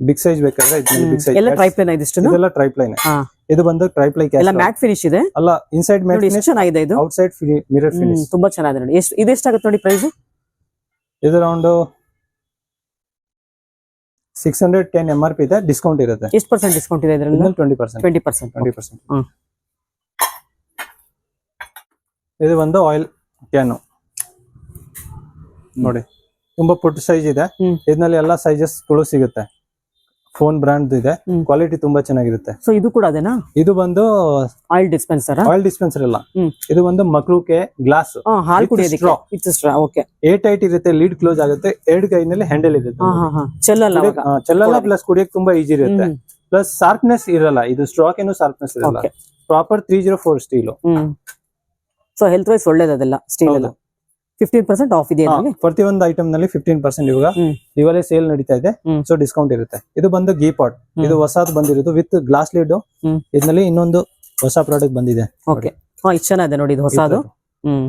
ಬಿಗ್ ಸೈಜ್ ಬೇಕಾದ್ರೆ ಬಿಗ್ ಸೈಜ್ ಎಲ್ಲ ಟ್ರೈಪ್ಲೈನ್ ಇದೆ ಇಷ್ಟು ಇದೆಲ್ಲ ಟ್ರೈಪ್ಲೈನ್ ಇದು ಬಂದು ಟ್ರೈಪ್ಲೈ ಎಲ್ಲ ಮ್ಯಾಟ್ ಫಿನಿಶ್ ಇದೆ? ಅಲ್ಲ ಇನ್ಸೈಡ್ ಮ್ಯಾಟ್ ಫಿನಿಶ್ ಚೆನ್ನಾಗಿದೆ ಇದು. ಔಟ್ಸೈಡ್ ಮಿರರ್ ಫಿನಿಶ್ ತುಂಬಾ ಚೆನ್ನಾಗಿದೆ ನೋಡಿ. ಎಷ್ಟು ಇದೆಷ್ಟಾಗುತ್ತೆ ನೋಡಿ ಪ್ರೈಸ್ ಇದು round six hundred ten M R P ಇದೆ ಡಿಸ್ಕೌಂಟ್ ಇರುತ್ತೆ. ಎಷ್ಟು ಪರ್ಸೆಂಟ್ ಡಿಸ್ಕೌಂಟ್ ಇದೆ ಇದರಲ್ಲಿ? Twenty percent twenty percent twenty percent. ಇದು ಒಂದು ಆಯಿಲ್ ಕ್ಯಾನು ನೋಡಿ. ತುಂಬಾ ಪುಟ್ಟ ಸೈಜ್ ಇದೆ. ಇದರಲ್ಲಿ ಇದ್ರಲ್ಲಿ ಎಲ್ಲಾ ಸೈಜಸ್ಗಳು ಸಿಗುತ್ತೆ. ಫೋನ್ ಬ್ರಾಂಡ್ ಇದೆ. ಕ್ವಾಲಿಟಿ ತುಂಬಾ ಚೆನ್ನಾಗಿರುತ್ತೆ. ಸೊ ಇದು ಕೂಡ ಅದೇನಾ? ಇದು ಬಂದು ಆಯಿಲ್ ಡಿಸ್ಪೆನ್ಸರ್ ಆಯಿಲ್ ಡಿಸ್ಪೆನ್ಸರ್ ಇಲ್ಲ. ಇದು ಬಂದು ಮಕ್ಳುಕೆ ಗ್ಲಾಸ್ ಹಾಲು ಕುಡಿಯೋದಕ್ಕೆ. ಸ್ಟ್ರಾ ಓಕೆ ಏ ಟೈಟ್ ಇರುತ್ತೆ ಲೀಡ್ ಕ್ಲೋಸ್ ಆಗುತ್ತೆ ಎರಡು ಕೈನಲ್ಲಿ ಹ್ಯಾಂಡಲ್ ಇರುತ್ತೆ. ಚೆಲ್ಲಲ್ಲ ಚೆಲ್ಲಲ್ಲ ಪ್ಲಸ್ ಕುಡಿಯಕ್ ತುಂಬಾ ಈಜಿ ಇರುತ್ತೆ. ಪ್ಲಸ್ ಶಾರ್ಪ್ನೆಸ್ ಇರಲ್ಲ ಇದು ಸ್ಟ್ರಾಕ್ ಏನು ಶಾರ್ಪ್ನೆಸ್ ಇರಲ್ಲ. Proper three zero four steel so health wise ಒಳ್ಳೇದಲ್ಲ ಸ್ಟೀಲ್ ಎಲ್ಲ. ಫಿಫ್ಟೀನ್ ಪರ್ಸೆಂಟ್ ಆಫ್ ಇದೆ ಪ್ರತಿ ಒಂದು ಐಟಮ್ನಲ್ಲಿ ಫಿಫ್ಟೀನ್ ಪರ್ಸೆಂಟ್ ಇವಾಗ. ದಿವಾಲಿ ಸೇಲ್ ನಡೀತಾ ಇದೆ. ಸೊ ಡಿಸ್ಕೌಂಟ್ ಇರುತ್ತೆ. ಇದು ಬಂದು ಗೀ ಪಾಟ್ ಇದು ಹೊಸದು ಬಂದಿರೋದು ವಿತ್ ಗ್ಲಾಸ್ ಲೀಡ್ ಇದ್ನಲ್ಲಿ ಇದ್ರಲ್ಲಿ ಇನ್ನೊಂದು ಹೊಸ ಪ್ರಾಡಕ್ಟ್ ಬಂದಿದೆ. ಓಕೆ ಹಾ ಇಷ್ಟು ಚೆನ್ನಾಗಿದೆ ನೋಡಿ ಇದು ಹೊಸದು. ಹ್ಮ್.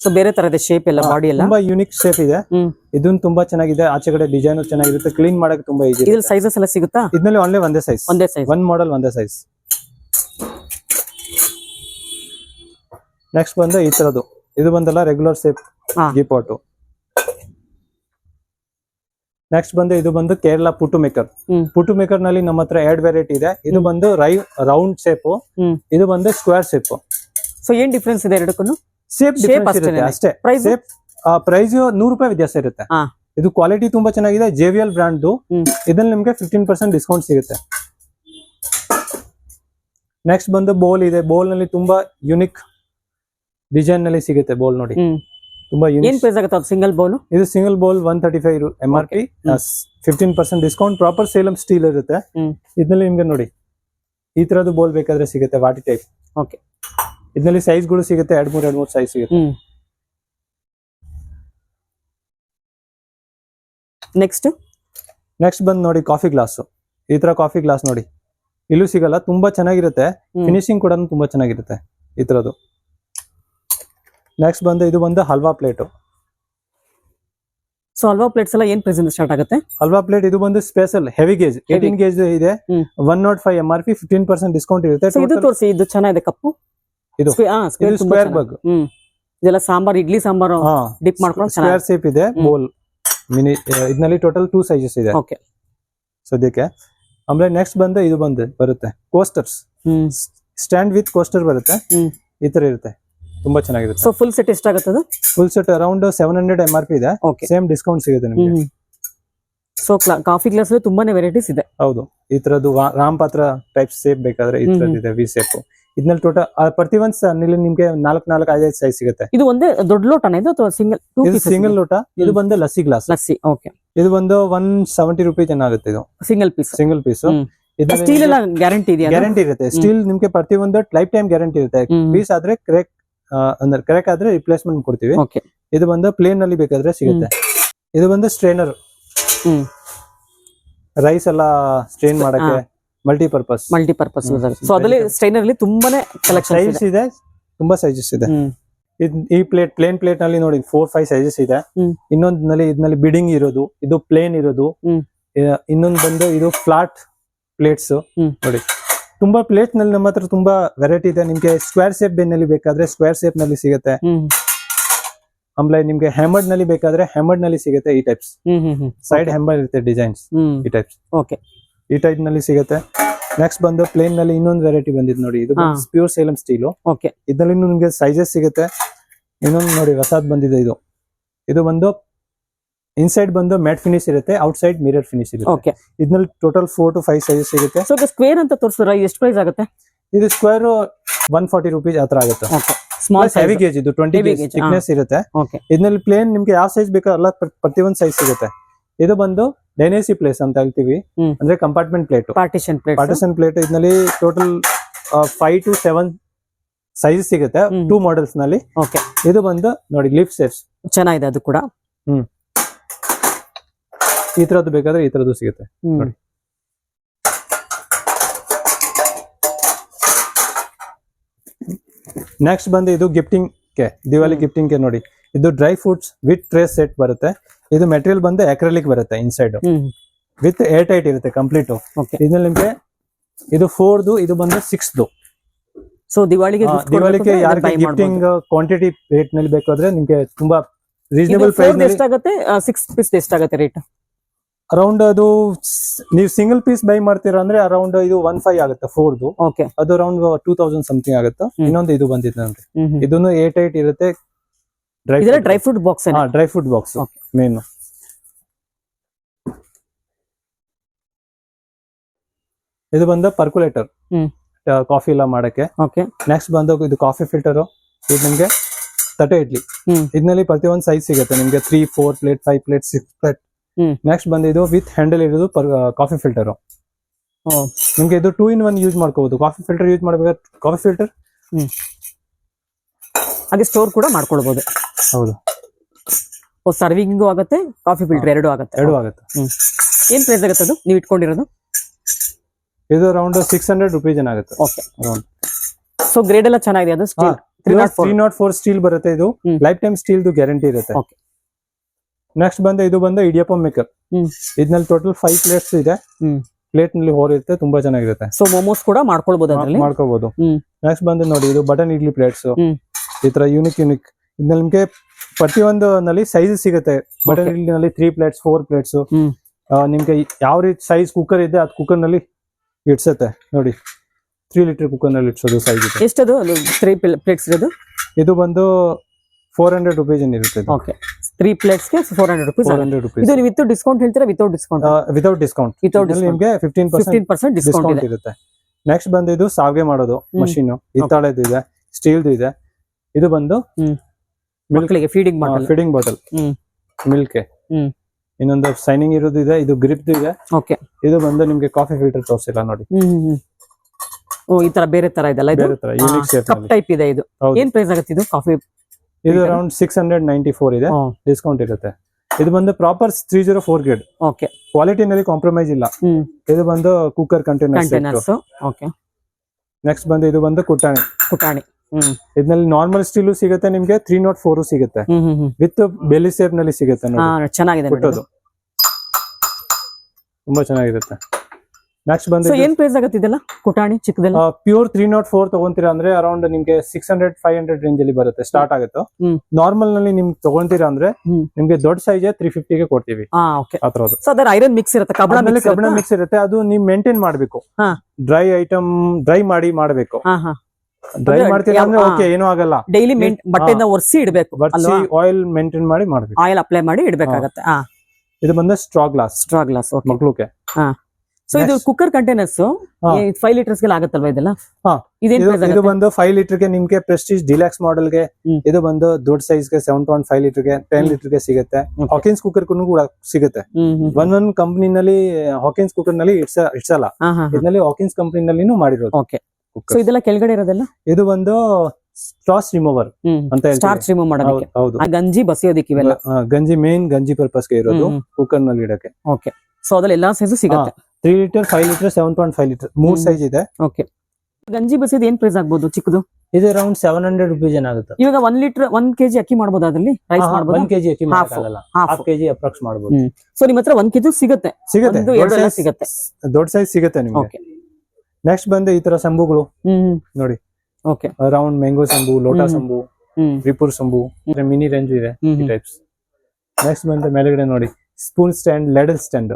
ಸೊ ಬೇರೆ ತರದ ಶೇಪ್ ಎಲ್ಲ ಬಾಡಿ ಎಲ್ಲ? ತುಂಬಾ ಯೂನಿಕ್ ಶೇಪ್ ಇದೆ. ಇದೊಂದು ಇದನ್ನ ತುಂಬಾ ಚೆನ್ನಾಗಿದೆ. ಆಚೆ ಕಡೆ ಡಿಸೈನ್ ಚೆನ್ನಾಗಿರುತ್ತೆ. ಕ್ಲೀನ್ ಮಾಡಕ್ ತುಂಬಾ ಈಜಿ ಇದ್ರಲ್ಲಿ ಸೈಜಸ್ ಎಲ್ಲ ಸಿಗುತ್ತಾ? ಇದ್ನಲ್ಲಿ ಒನ್ಲಿ ಒಂದೇ ಸೈಜ್ ಒಂದೇ ಸೈಜ್ ಒನ್ ಮಾಡೆಲ್ ಒಂದೇ ಸೈಜ್ ನೆಕ್ಸ್ಟ್ ಬಂದು ಈ ತರದ್ದು. ಇದು ಬಂದಲ್ಲ ರೆಗ್ಯುಲರ್ ಸೇಪ್ ಗಿಪಾಟು ನೆಕ್ಸ್ಟ್ ಬಂದು ಇದು ಬಂದು ಕೇರಳ ಪುಟು ಮೇಕರ್ ಪುಟು ಮೇಕರ್ನಲ್ಲಿ ನಮ್ಮ ಹತ್ರ ಎರಡ್ ವೆರೈಟಿ ಇದೆ. ಇದು ಬಂದು ರೈ ರೌಂಡ್ ಶೇಪ್ ಇದು ಬಂದು ಸ್ಕ್ವೇರ್ ಶೇಪ್ ಸೊ ಏನ್ ಡಿಫ್ರೆನ್ಸ್ ಇದೆ ಎರಡಕ್ಕೂ ಸೇಪ್ ಇರುತ್ತೆ. ಅಷ್ಟೇ. ಸೇಪ್ ಪ್ರೈಸ್ ನೂರು ರೂಪಾಯಿ ವ್ಯತ್ಯಾಸ ಇರುತ್ತೆ. ಇದು ಕ್ವಾಲಿಟಿ ತುಂಬಾ ಚೆನ್ನಾಗಿದೆ. ಜೆ ವಿ ಎಲ್ ಬ್ರಾಂಡ್ ಇದ್ರಲ್ಲಿ ನಿಮ್ಗೆ ಫಿಫ್ಟೀನ್ ಪರ್ಸೆಂಟ್ ಡಿಸ್ಕೌಂಟ್ ಸಿಗುತ್ತೆ. ನೆಕ್ಸ್ಟ್ ಬಂದು ಬೋಲ್ ಇದೆ. ಬೋಲ್ನಲ್ಲಿ ತುಂಬಾ ಯುನಿಕ್ ಡಿಸೈನ್ನಲ್ಲಿ ಸಿಗುತ್ತೆ ಬೋಲ್ ನೋಡಿ. ತುಂಬಾ ಏನ್ ಪ್ರೈಸ್ ಆಗುತ್ತೆ ಅದು ಸಿಂಗಲ್ ಬೌಲ್ ಇದು single bowl one thirty five M R P fifteen percent discount proper Salem steel ಇರುತ್ತೆ. ಇದ್ನಲ್ಲಿ ಇದ್ರಲ್ಲಿ ನಿಮ್ಗೆ ನೋಡಿ ಈ ತರದ್ದು ಬೋಲ್ ಬೇಕಾದ್ರೆ ಸಿಗುತ್ತೆ ವಾಟಿ ಟೈಪ್ ಓಕೆ ಇದ್ರಲ್ಲಿ ಸೈಜ್ಗಳು ಸಿಗುತ್ತೆ ಎರಡ್ ಮೂರ್ ಎರಡ್ ಮೂರ್ ಸೈಜ್ ಸಿಗುತ್ತೆ. ನೆಕ್ಸ್ಟ್ ನೆಕ್ಸ್ಟ್ ಬಂದ್ ನೋಡಿ ಕಾಫಿ ಗ್ಲಾಸ್ ಈ ತರ ಕಾಫಿ ಗ್ಲಾಸ್ ನೋಡಿ. ಇಲ್ಲೂ ಸಿಗಲ್ಲ ತುಂಬಾ ಚೆನ್ನಾಗಿರುತ್ತೆ. ಫಿನಿಶಿಂಗ್ ಕೂಡ ತುಂಬಾ ಚೆನ್ನಾಗಿರುತ್ತೆ ಈ ತರದ್ದು ನೆಕ್ಸ್ಟ್ ಬಂದು ಇದು ಬಂದು halwa plate so halwa plates ಎಲ್ಲ ಏನ್ ಪ್ರೈಸ್ ಸ್ಟಾರ್ಟ್ ಆಗುತ್ತೆ? ಹಲ್ವಾ ಪ್ಲೇಟ್ ಇದು ಬಂದು special heavy gauge eighteen gauge ಇದೆ. One nought five M R P fifteen percent discount ಇರುತ್ತೆ. ಇದು ತೋರಿಸಿ ಇದು ಚೆನ್ನಾಗಿದೆ ಕಪ್ಪು? ಇದು. ಸ್ಕ್ವೇರ್. ಬಗ್ ಇದೆಲ್ಲ ಸಾಂಬಾರ್ ಇಡ್ಲಿ ಸಾಂಬಾರು ಡಿಪ್ ಮಾಡ್ಕೊಂಡು ಸ್ಕ್ವೇರ್ ಸೇಪ್ ಇದೆ. ಬೋಲ್ ಮಿನಿ ಇದರಲ್ಲಿ ಟೋಟಲ್ ಟೂ ಸೈಜಸ್ ಇದೆ. ಓಕೆ ಸದ್ಯಕ್ಕೆ ಆಮೇಲೆ ನೆಕ್ಸ್ಟ್ ಬಂದು ಇದು ಬಂದು ಬರುತ್ತೆ. ಕೋಸ್ಟರ್ಸ್ ಸ್ಟ್ಯಾಂಡ್ ವಿತ್ ಕೋಸ್ಟರ್ ಬರುತ್ತೆ. ಈ ತರ ಇರುತ್ತೆ. ತುಂಬಾ ಚೆನ್ನಾಗಿದೆ ಸೊ ಫುಲ್ ಸೆಟ್ ಎಷ್ಟಾಗುತ್ತೆ ಅದು full set around seven hundred M R P ಇದೆ ಸೇಮ್ ಡಿಸ್ಕೌಂಟ್ ಸಿಗುತ್ತೆ ನಿಮಗೆ. ಸೊ ಕಾಫಿ ಗ್ಲಾಸ್ ತುಂಬಾನೇ ವೆರೈಟೀಸ್ ಇದೆ. ಹೌದು. ಈ ತರದ್ದು ರಾಮ್ ಪಾತ್ರ ಟೈಪ್ ಸೇಪ್ ಬೇಕಾದ್ರೆ ಈ ತರದ್ದು ಇದೆ ವಿ ಸೇಪ್ ಇದ್ರಲ್ಲಿ ಟೋಟಲ್ ಪ್ರತಿ ಒಂದ್ನಲ್ಲಿ ನಿಮ್ಗೆ ನಾಲ್ಕು ನಾಲ್ಕು ಐದೈದು ಸೈಜ್ ಸಿಗುತ್ತೆ. ಇದು ಒಂದೇ ದೊಡ್ಡ ಲೋಟ ಇದು ಅಥವಾ ಸಿಂಗಲ್ ಇದು ಸಿಂಗಲ್ ಲೋಟ ಇದು ಬಂದ ಲಸ್ಸಿ ಗ್ಲಾಸ್ ಲಸ್ಸಿ ಓಕೆ ಇದು ಬಂದು ಒನ್ ಸೆವೆಂಟಿ ರುಪೀಸ್ ಏನಾಗುತ್ತೆ ಇದು. Single piece single piece. Steel ಎಲ್ಲ ಗ್ಯಾರಂಟಿ ಇದೆಯಾ ಗ್ಯಾರಂಟಿ ಇರುತ್ತೆ. ಸ್ಟೀಲ್ ನಿಮ್ಗೆ ಪ್ರತಿ ಒಂದು ಲೈಫ್ ಟೈಮ್ ಗ್ಯಾರಂಟಿ ಇರುತ್ತೆ. ಪೀಸ್ ಆದ್ರೆ ಕ್ರೇಕ್ ಅಂದ್ರೆ ಕರೆಕ್ಟ್ ಆದ್ರೆ ರಿಪ್ಲೇಸ್ಮೆಂಟ್ ಕೊಡ್ತೀವಿ. ಓಕೆ ಇದು ಬಂದು ಪ್ಲೇನ್ನಲ್ಲಿ ಬೇಕಾದ್ರೆ ಸಿಗುತ್ತೆ. ಇದು ಬಂದು ಸ್ಟ್ರೈನರ್ ರೈಸ್ ಎಲ್ಲ ಸ್ಟ್ರೈನ್ ಮಾಡಕ್ಕೆ ಮಲ್ಟಿಪರ್ಪಸ್ ಮಲ್ಟಿಪರ್ಪಸ್ ಸೊ ಅದರಲ್ಲಿ ಸ್ಟೈನರ್ ಅಲ್ಲಿ ತುಂಬಾನೇ ಕಲೆಕ್ಷನ್ ಸೈಜಸ್ ಇದೆ. ತುಂಬಾ ಸೈಜಸ್ ಇದೆ. ಈ ಪ್ಲೇಟ್ ಪ್ಲೇನ್ ಪ್ಲೇಟ್ನಲ್ಲಿ ನೋಡಿ ಫೋರ್ ಫೈವ್ ಸೈಜಸ್ ಇದೆ. ಹ್ಮ್. ಇನ್ನೊಂದ್ನಲ್ಲಿ ಇದ್ನಲ್ಲಿ ಬಿಡಿಂಗ್ ಇರೋದು ಇದು ಪ್ಲೇನ್ ಇರೋದು. ಇನ್ನೊಂದ್ ಬಂದು ಇದು ಫ್ಲಾಟ್ ಪ್ಲೇಟ್ಸ್ ನೋಡಿ. ತುಂಬಾ ಪ್ಲೇಟ್ನಲ್ಲಿ ನಮ್ಮ ಹತ್ರ ತುಂಬಾ ವೆರೈಟಿ ಇದೆ. ನಿಮ್ಗೆ ಸ್ಕ್ವೇರ್ ಶೇಪ್ ಬೆನ್ನಲ್ಲಿ ಬೇಕಾದ್ರೆ ಸ್ಕ್ವೇರ್ ಶೇಪ್ನಲ್ಲಿ ಸಿಗುತ್ತೆ. ಆಮೇಲೆ ನಿಮ್ಗೆ ಹ್ಯಾಮರ್ಡ್ನಲ್ಲಿ ಬೇಕಾದ್ರೆ ಹ್ಯಾಮರ್ಡ್ನಲ್ಲಿ ಸಿಗುತ್ತೆ ಈ ಟೈಪ್ಸ್ ಸೈಡ್ ಹ್ಯಾಮರ್ ಇರುತ್ತೆ ಡಿಸೈನ್ಸ್ ಈ ಟೈಪ್ಸ್ ಓಕೆ ಈ ಟೈಪ್ನಲ್ಲಿ ಸಿಗುತ್ತೆ. ನೆಕ್ಸ್ಟ್ ಬಂದು ಪ್ಲೇನ್ನಲ್ಲಿ ಇನ್ನೊಂದು ವೆರೈಟಿ ಬಂದಿದೆ ನೋಡಿ. ಇದು ಪ್ಯೂರ್ ಸೇಲಂ ಸ್ಟೀಲ್ ಓಕೆ ಇದ್ರಲ್ಲಿ ನಿಮ್ಗೆ ಸೈಜಸ್ ಸಿಗುತ್ತೆ. ಇನ್ನೊಂದು ನೋಡಿ ಹೊಸದ್ ಬಂದಿದೆ ಇದು. ಇದು ಬಂದು ಇನ್ಸೈಡ್ ಬಂದು ಮ್ಯಾಟ್ ಫಿನಿಶ್ ಇರುತ್ತೆ ಔಟ್ ಸೈಡ್ ಮಿರರ್ ಫಿನಿಶ್ ಇರುತ್ತೆ. ಓಕೆ ಇದ್ರಲ್ಲಿ total four to five sizes ಸಿಗುತ್ತೆ ಸೊ ಸ್ಕ್ವೇರ್ ಅಂತ ತೋರಿಸಿದ್ರ? ಎಷ್ಟು ಪ್ರೈಸ್ ಆಗುತ್ತೆ? ಇದು ಸ್ಕ್ವೇರ್ ಒನ್ ಫಾರ್ಟಿ ರುಪೀಸ್ ಆತರ ಆಗುತ್ತೆ. ಸ್ಮಾಲ್ ಹೆವಿ ಗೇಜ್ ಇದು ಟ್ವೆಂಟಿ ಥಿಕ್ನೆಸ್ ಇರುತ್ತೆ. ಓಕೆ ಇದ್ರಲ್ಲಿ ಪ್ಲೇನ್ ನಿಮ್ಗೆ ಯಾವ ಸೈಜ್ ಬೇಕೋ ಎಲ್ಲ ಪ್ರ- ಪ್ರತಿಯೊಂದು ಸೈಜ್ ಸಿಗುತ್ತೆ. ಇದು ಬಂದು ಡೈನೇಸಿ ಪ್ಲೇಸ್ ಅಂತ ಹೇಳ್ತೀವಿ. ಅಂದ್ರೆ compartment plate partition plate partition plate ಇದ್ರಲ್ಲಿ total five to seven size ಸಿಗುತ್ತೆ ಹ್ಮ್. ಟೂ ಮಾಡೆಲ್ಸ್ನಲ್ಲಿ. ಓಕೆ ಇದು ಬಂದು ನೋಡಿ ಲಿಫ್ಟ್ ಸೇಫ್ಸ್ ಚೆನ್ನಾಗಿದೆ ಅದು ಕೂಡ. ಈ ತರದ್ದು ಬೇಕಾದ್ರೆ ಈ ತರದ್ದು ಸಿಗುತ್ತೆ. ನೋಡಿ. ನೆಕ್ಸ್ಟ್ ಬಂದು ಇದು ಗಿಫ್ಟಿಂಗ್ಗೆ ದಿವಾಲಿ. ಗಿಫ್ಟಿಂಗ್ಗೆ ನೋಡಿ. ಇದು dry fruits with tray set ಬರುತ್ತೆ. ಇದು ಮೆಟೀರಿಯಲ್ ಬಂದು ಅಕ್ರಲಿಕ್ ಬರುತ್ತೆ ಇನ್ಸೈಡ್ ವಿತ್ ಏರ್ ಟೈಟ್ ಇರುತ್ತೆ ಕಂಪ್ಲೀಟ್ ಓಕೆ ಇದ್ರಲ್ಲಿ ನಿಮ್ಗೆ ಇದು ಫೋರ್ದು ಇದು ಬಂದು ಸಿಕ್ಸ್ದು ಸೊ ದಿವಾಳಿಗೆ ದಿವಾಳಿಗೆ ಯಾರಿಗೆ ಗಿಫ್ಟಿಂಗ್ ಕ್ವಾಂಟಿಟಿ ರೇಟ್ನಲ್ಲಿ ಬೇಕಾದ್ರೆ ನಿಮ್ಗೆ ತುಂಬಾ ರೀಸನೇಬಲ್ ಪ್ರೈಸ್ ಎಷ್ಟಾಗುತ್ತೆ? ಸಿಕ್ಸ್ ಪೀಸ್ ಎಷ್ಟಾಗುತ್ತೆ ರೇಟ್ ಅರೌಂಡ್ ಅದು ನೀವು ಸಿಂಗಲ್ ಪೀಸ್ ಬೈ ಮಾಡ್ತೀರಾ ಅಂದ್ರೆ ಅರೌಂಡ್ ಇದು ಒನ್ ಫೈವ್ ಆಗುತ್ತೆ ಫೋರ್ದು ಓಕೆ ಅದು ಅರೌಂಡ್ ಟೂ ತೌಸಂಡ್ ಸಮಥಿಂಗ್ ಆಗುತ್ತೆ. ಇನ್ನೊಂದು ಇದು ಬಂದಿದೆ ಅಂದ್ರೆ ಇದನ್ನು ಏಟ್ ಏಟ್ ಇರುತ್ತೆ. Dry dry fruit box dry fruit box. Main ಇದು ಬಂದ ಪರ್ಕುಲೇಟರ್ ಕಾಫಿ ಎಲ್ಲ ಮಾಡಕ್ಕೆ. ಓಕೆ ನೆಕ್ಸ್ಟ್ ಬಂದು ಇದು ಕಾಫಿ ಫಿಲ್ಟರ್ ಇದು ನಿಮ್ಗೆ ತಟ್ಟೆ ಇಡ್ಲಿ. ಇದ್ನಲ್ಲಿ ಪ್ರತಿ ಒಂದ್ ಸೈಜ್ ಸಿಗುತ್ತೆ. ನಿಮ್ಗೆ three four plate five plate six plate. Next ಬಂದಿದ್ದು ವಿತ್ ಹ್ಯಾಂಡಲ್ ಇರೋದು ಕಾಫಿ ಫಿಲ್ಟರ್ ನಿಮ್ಗೆ ಇದು ಟೂ ಇನ್ ಒನ್ ಯೂಸ್ ಮಾಡ್ಕೋಬಹುದು ಕಾಫಿ ಫಿಲ್ಟರ್ ಯೂಸ್ ಮಾಡ್ಬೇಕಾದ್ರೆ ಕಾಫಿ ಫಿಲ್ಟರ್ ಹಾಗೆ ಸ್ಟೋರ್ ಕೂಡ ಮಾಡ್ಕೊಳ್ಬಹುದು ಹೌದು. ಸರ್ವಿಂಗು ಆಗುತ್ತೆ ಕಾಫಿ ಫಿಲ್ಟರ್ ಎರಡು ಆಗುತ್ತೆ. ಎರಡು ಆಗುತ್ತೆ. ಏನ್ ಪ್ರೈಸ್ ಆಗುತ್ತೆ ಅದು? ನೀವು ಇಟ್ಕೊಂಡಿರೋದು? ಇದು ಅರೌಂಡ್ ಸಿಕ್ಸ್ ಹಂಡ್ರೆಡ್ ರುಪೀಸ್ ಏನಾಗುತ್ತೆ ಓಕೆ ಅರೌಂಡ್ ಸೊ ಗ್ರೇಡ್ ಎಲ್ಲ ಚೆನ್ನಾಗಿದೆ ಅದು? Steel three nought four steel ಬರುತ್ತೆ ಇದು. ಲೈಫ್ ಟೈಮ್ ಸ್ಟೀಲ್ ಗ್ಯಾರಂಟಿ ಇರುತ್ತೆ. Okay. ನೆಕ್ಸ್ಟ್ ಬಂದು ಇದು ಬಂದ ಇಡಿಯಪ್ಪ ಮೇಕರ್. ಇದ್ನಲ್ಲಿ ಟೋಟಲ್ ಫೈವ್ ಪ್ಲೇಟ್ಸ್ ಇದೆ. ಪ್ಲೇಟ್ನಲ್ಲಿ ಹೋರಿರುತ್ತೆ ತುಂಬಾ ಚೆನ್ನಾಗಿರುತ್ತೆ. ಸೊ ಮೋಮೋಸ್ ಕೂಡ ಮಾಡ್ಕೊಳ್ಬಹುದು ಮಾಡ್ಕೋಬಹುದು ನೆಕ್ಸ್ಟ್ ಬಂದು ನೋಡಿ ಇದು ಬಟನ್ ಇಡ್ಲಿ ಪ್ಲೇಟ್ಸ್. ಈ ತರ ಯೂನಿಕ್ ಯೂನಿಕ್ ಇದ್ನಲ್ಲಿ ನಿಮ್ಗೆ ಪ್ರತಿಯೊಂದು ನಲ್ಲಿ ಸೈಜ್ ಸಿಗುತ್ತೆ ಬಟನ್. ಇಡ್ಲಿ ನಲ್ಲಿ ತ್ರೀ ಪ್ಲೇಟ್ಸ್ ಫೋರ್ ಪ್ಲೇಟ್ಸ್ ನಿಮ್ಗೆ ಯಾವ ರೀತಿ ಸೈಜ್ ಕುಕ್ಕರ್ ಇದೆ ಅದು ಕುಕ್ಕರ್ನಲ್ಲಿ ಇಡ್ಸತ್ತೆ. ನೋಡಿ ತ್ರೀ ಲೀಟರ್ ಕುಕ್ಕರ್ನಲ್ಲಿ ಇಡ್ಸೋದು ಸೈಜ್ ಎಷ್ಟು ಎಷ್ಟದು ತ್ರೀ ಪ್ಲೇಟ್ಸ್ ಇರೋದು? ಇದು ಬಂದು ಫೋರ್ ಹಂಡ್ರೆಡ್ ರುಪೀಸ್ ಏನಿರುತ್ತೆ okay three ಪ್ಲೇಟ್ಸ್ಗೆ four hundred rupees hundred rupees ಇದು ನೀವು ವಿತ್ ಡಿಸ್ಕೌಂಟ್ ಹೇಳ್ತೀರಾ without discount without discount without ನಿಮಗೆ ಫಿಫ್ಟೀನ್ ಫಿಫ್ಟೀನ್ ಪರ್ಸೆಂಟ್ ಡಿಸ್ಕೌಂಟ್ ಇರುತ್ತೆ. ನೆಕ್ಸ್ಟ್ ಬಂದು ಇದು ಸಾವಿಗೆ ಮಾಡೋದು ಮಷೀನು ಹಿತ್ತಾಳೆದು ಇದೆ ಸ್ಟೀಲ್ದು ಇದೆ. ಇದು ಬಂದು ಮಿಲ್ಕ್ಗೆ ಮಕ್ಕಳಿಗೆ feeding bottle feeding bottle. Milk. ಇನ್ನೊಂದು ಸೈನಿಂಗ್ ಇರೋದು ಇದೆ ಇದು ಗ್ರಿಪ್ ಇದೆ. ಓಕೆ ಇದು ಬಂದು ನಿಮ್ಗೆ ಕಾಫಿ ಫಿಲ್ಟರ್ ತೋರಿಸಿಲ್ಲ ನೋಡಿ. ಓ ಈ ತರ ಬೇರೆ ತರ ಇದೆಲ್ಲ ಇದು? ಟೈಪ್ ಇದೆ ಇದು. ಏನ್ ಪ್ರೈಸ್ ಆಗುತ್ತೆ ಇದು ಕಾಫಿ ಇದು? Around six hundred ninety four ಇದೆ. ಡಿಸ್ಕೌಂಟ್ ಇರುತ್ತೆ. ಇದು ಬಂದು proper three zero four grade okay. ಕ್ವಾಲಿಟಿನಲ್ಲಿ compromise ಇಲ್ಲ. ಇದು ಬಂದು cooker container containers okay. Next ಬಂದು ಇದು ಬಂದು ಕುಟಾಣಿ. ಕುಟಾಣಿ. ಇದ್ನಲ್ಲಿ ಇದ್ರಲ್ಲಿ ನಾರ್ಮಲ್ ಸ್ಟೀಲು ಸಿಗುತ್ತೆ ನಿಮ್ಗೆ ತ್ರೀ ನಾಟ್ ಫೋರ್ ಸಿಗುತ್ತೆ. ವಿತ್ ಬೆಲಿ ಸೇಪ್ನಲ್ಲಿ ಸಿಗುತ್ತೆ ಚೆನ್ನಾಗಿದೆ ತುಂಬಾ ಚೆನ್ನಾಗಿರುತ್ತೆ. ನೆಕ್ಸ್ಟ್ ಬಂದು ಏನ್ ಪ್ರೈಸ್ ಆಗುತ್ತೆ ಇದೆಲ್ಲ? ಕುಟಾಣಿ ಚಿಕ್ಕದಲ್ಲ? ಪ್ಯೂರ್ ತ್ರೀ ನಾಟ್ ಫೋರ್ ತಗೊಂತೀರಾ ಅಂದ್ರೆ ಅರೌಂಡ್ ನಿಮ್ಗೆ six hundred five hundred range ಅಲ್ಲಿ ಬರುತ್ತೆ ಸ್ಟಾರ್ಟ್ ಆಗುತ್ತೆ. ನಾರ್ಮಲ್ನಲ್ಲಿ ನಿಮ್ಗೆ ತಗೊಂತೀರಾ ಅಂದ್ರೆ ನಿಮ್ಗೆ ದೊಡ್ಡ ಸೈಜ್ ತ್ರೀ ಫಿಫ್ಟಿಗೆ ಕೊಡ್ತೀವಿ. ಐರನ್ ಮಿಕ್ಸ್ ಇರುತ್ತೆ ಕಬ್ಬಣ ಮಿಕ್ಸ್ ಮಿಕ್ಸ್ ಇರುತ್ತೆ? ಅದು ನೀವು ಮೇಂಟೈನ್ ಮಾಡ್ಬೇಕು. ಡ್ರೈ ಐಟಮ್ ಡ್ರೈ ಮಾಡಿ ಮಾಡ್ಬೇಕು. ಡ್ರೈ ಮಾಡ್ತೀರಾ ಅಂದ್ರೆ ಓಕೆ ಏನೂ ಆಗಲ್ಲ. ಡೈಲಿ ಬಟ್ಟೆಯಿಂದ ಒರೆಸಿ ಇಡಬೇಕು. ಆಯಿಲ್ ಮೇಂಟೈನ್ ಮಾಡಿ ಮಾಡಬೇಕು. ಆಯಿಲ್ ಅಪ್ಲೈ ಮಾಡಿ ಇಡಬೇಕಾಗತ್ತೆ. ಇದು ಬಂದ ಸ್ಟ್ರಾ ಗ್ಲಾಸ್ ಸ್ಟ್ರಾ ಗ್ಲಾಸ್ ಮಕ್ಳುಗೆ ಸೊ ಇದು. Cooker containers. ಫೈವ್ ಲೀಟರ್ಸ್ ಆಗತ್ತಲ್ವಾ ಇದೆಲ್ಲ. ಇದು ಬಂದು ಫೈವ್ ಲೀಟರ್ಗೆ ನಿಮ್ಗೆ ಪ್ರೆಸ್ಟೀಜ್ ಡಿಲಾಕ್ಸ್ ಮಾಡೆಲ್ಗೆ ಇದು ಬಂದು ದೊಡ್ಡ ಸೈಜ್ಗೆ ಸೆವೆನ್ ಪಾಯಿಂಟ್ ಫೈವ್ ಲೀಟರ್ಗೆ ಟೆನ್. ಲೀಟರ್ಗೆ ಸಿಗುತ್ತೆ. ಹಾಕಿನ್ಸ್ ಕುಕ್ಕರ್ ಕೂಡ ಸಿಗುತ್ತೆ. ಒಂದ್ ಒಂದ್ ಕಂಪನಿನಲ್ಲಿ ಹಾಕಿನ್ಸ್ ಕುಕ್ಕರ್ನಲ್ಲಿ ಇಟ್ಸ್ ಇಡ್ಸಲ್ಲ ಇದ್ರಲ್ಲಿ ಹಾಕಿನ್ಸ್ ಕಂಪನಿನಲ್ಲಿನೂ ಮಾಡಿರೋದು ಓಕೆ ಸೊ. ಇದೆಲ್ಲ ಕೆಳಗಡೆ ಇರೋದಲ್ಲ? ಇದು ಬಂದು ಸ್ಟಾರ್ಚ್ ರಿಮೂವರ್ ಅಂತ. ಸ್ಟಾರ್ಚ್ ರಿಮೂವ್ ಮಾಡೋದಕ್ಕೆ ಹೌದು ಗಂಜಿ ಬಸಿಯೋದಕ್ಕೆ ಇವೆಲ್ಲ? ಗಂಜಿ ಮೇನ್ ಗಂಜಿ ಪರ್ಪಸ್ಗೆ ಇರೋದು. ಕುಕ್ಕರ್ನಲ್ಲಿ ಇಡಕ್ಕೆ. ಓಕೆ ಸೊ ಅದ್ರಲ್ಲಿ ಎಲ್ಲಾ ಸೈಜು ಸಿಗುತ್ತೆ. Three litre five litre seven point five litre ಮೂರ್ ಸೈಜ್ ಇದೆ. ಓಕೆ ಗಂಜಿ ಬಸಿಯೋದು ಏನ್ ಪ್ರೈಸ್ ಆಗ್ಬೋದು ಚಿಕ್ಕದು? ಇದು ಅರೌಂಡ್ ಸೆವೆನ್ ಹಂಡ್ರೆಡ್ ರುಪೀಸ್ ಏನಾಗುತ್ತೆ ಇವಾಗ ಒನ್ ಲೀಟರ್ ಒಂದ್ ಕೆಜಿ ಅಕ್ಕಿ ಮಾಡಬಹುದು ಅದ್ರಲ್ಲಿ? ರೈಸ್ ಒನ್ ಕೆಜಿ ಅಕ್ಕಿ. ಮಾಡಕ್ಕಾಗಲ್ಲ ಹಾಫ್ ಕೆಜಿ ಅಪ್ರಾಕ್ಸ್ ಮಾಡಬಹುದು. ಸೊ ನಿಮ್ ಹತ್ರ ಒಂದ್ ಕೆಜಿ ಸಿಗುತ್ತೆ. ಸಿಗುತ್ತೆ. ಒಂದು ಎರಡು ಸಿಗುತ್ತೆ. ದೊಡ್ಡ ಸೈಜ್ ಸಿಗುತ್ತೆ ನಿಮ್ಗೆ. ಓಕೆ ನೆಕ್ಸ್ಟ್ ಬಂದು ಈ ತರ ಸಂಬುಗಳು ನೋಡಿ. ಓಕೆ ರೌಂಡ್ ಮ್ಯಾಂಗೋ ಸಂಬು ಲೋಟಾ. ಸಂಬು ತ್ರಿಪುರ್ ಸಂಬು ಮಿನಿ ರೇಂಜ್ ಇದೆ. ಟೈಪ್ಸ್ ನೆಕ್ಸ್ಟ್ ಬಂದು ಮೇಲೆಗಡೆ ನೋಡಿ. ಸ್ಪೂನ್ ಸ್ಟ್ಯಾಂಡ್ ಲೆಡಲ್ ಸ್ಟ್ಯಾಂಡ್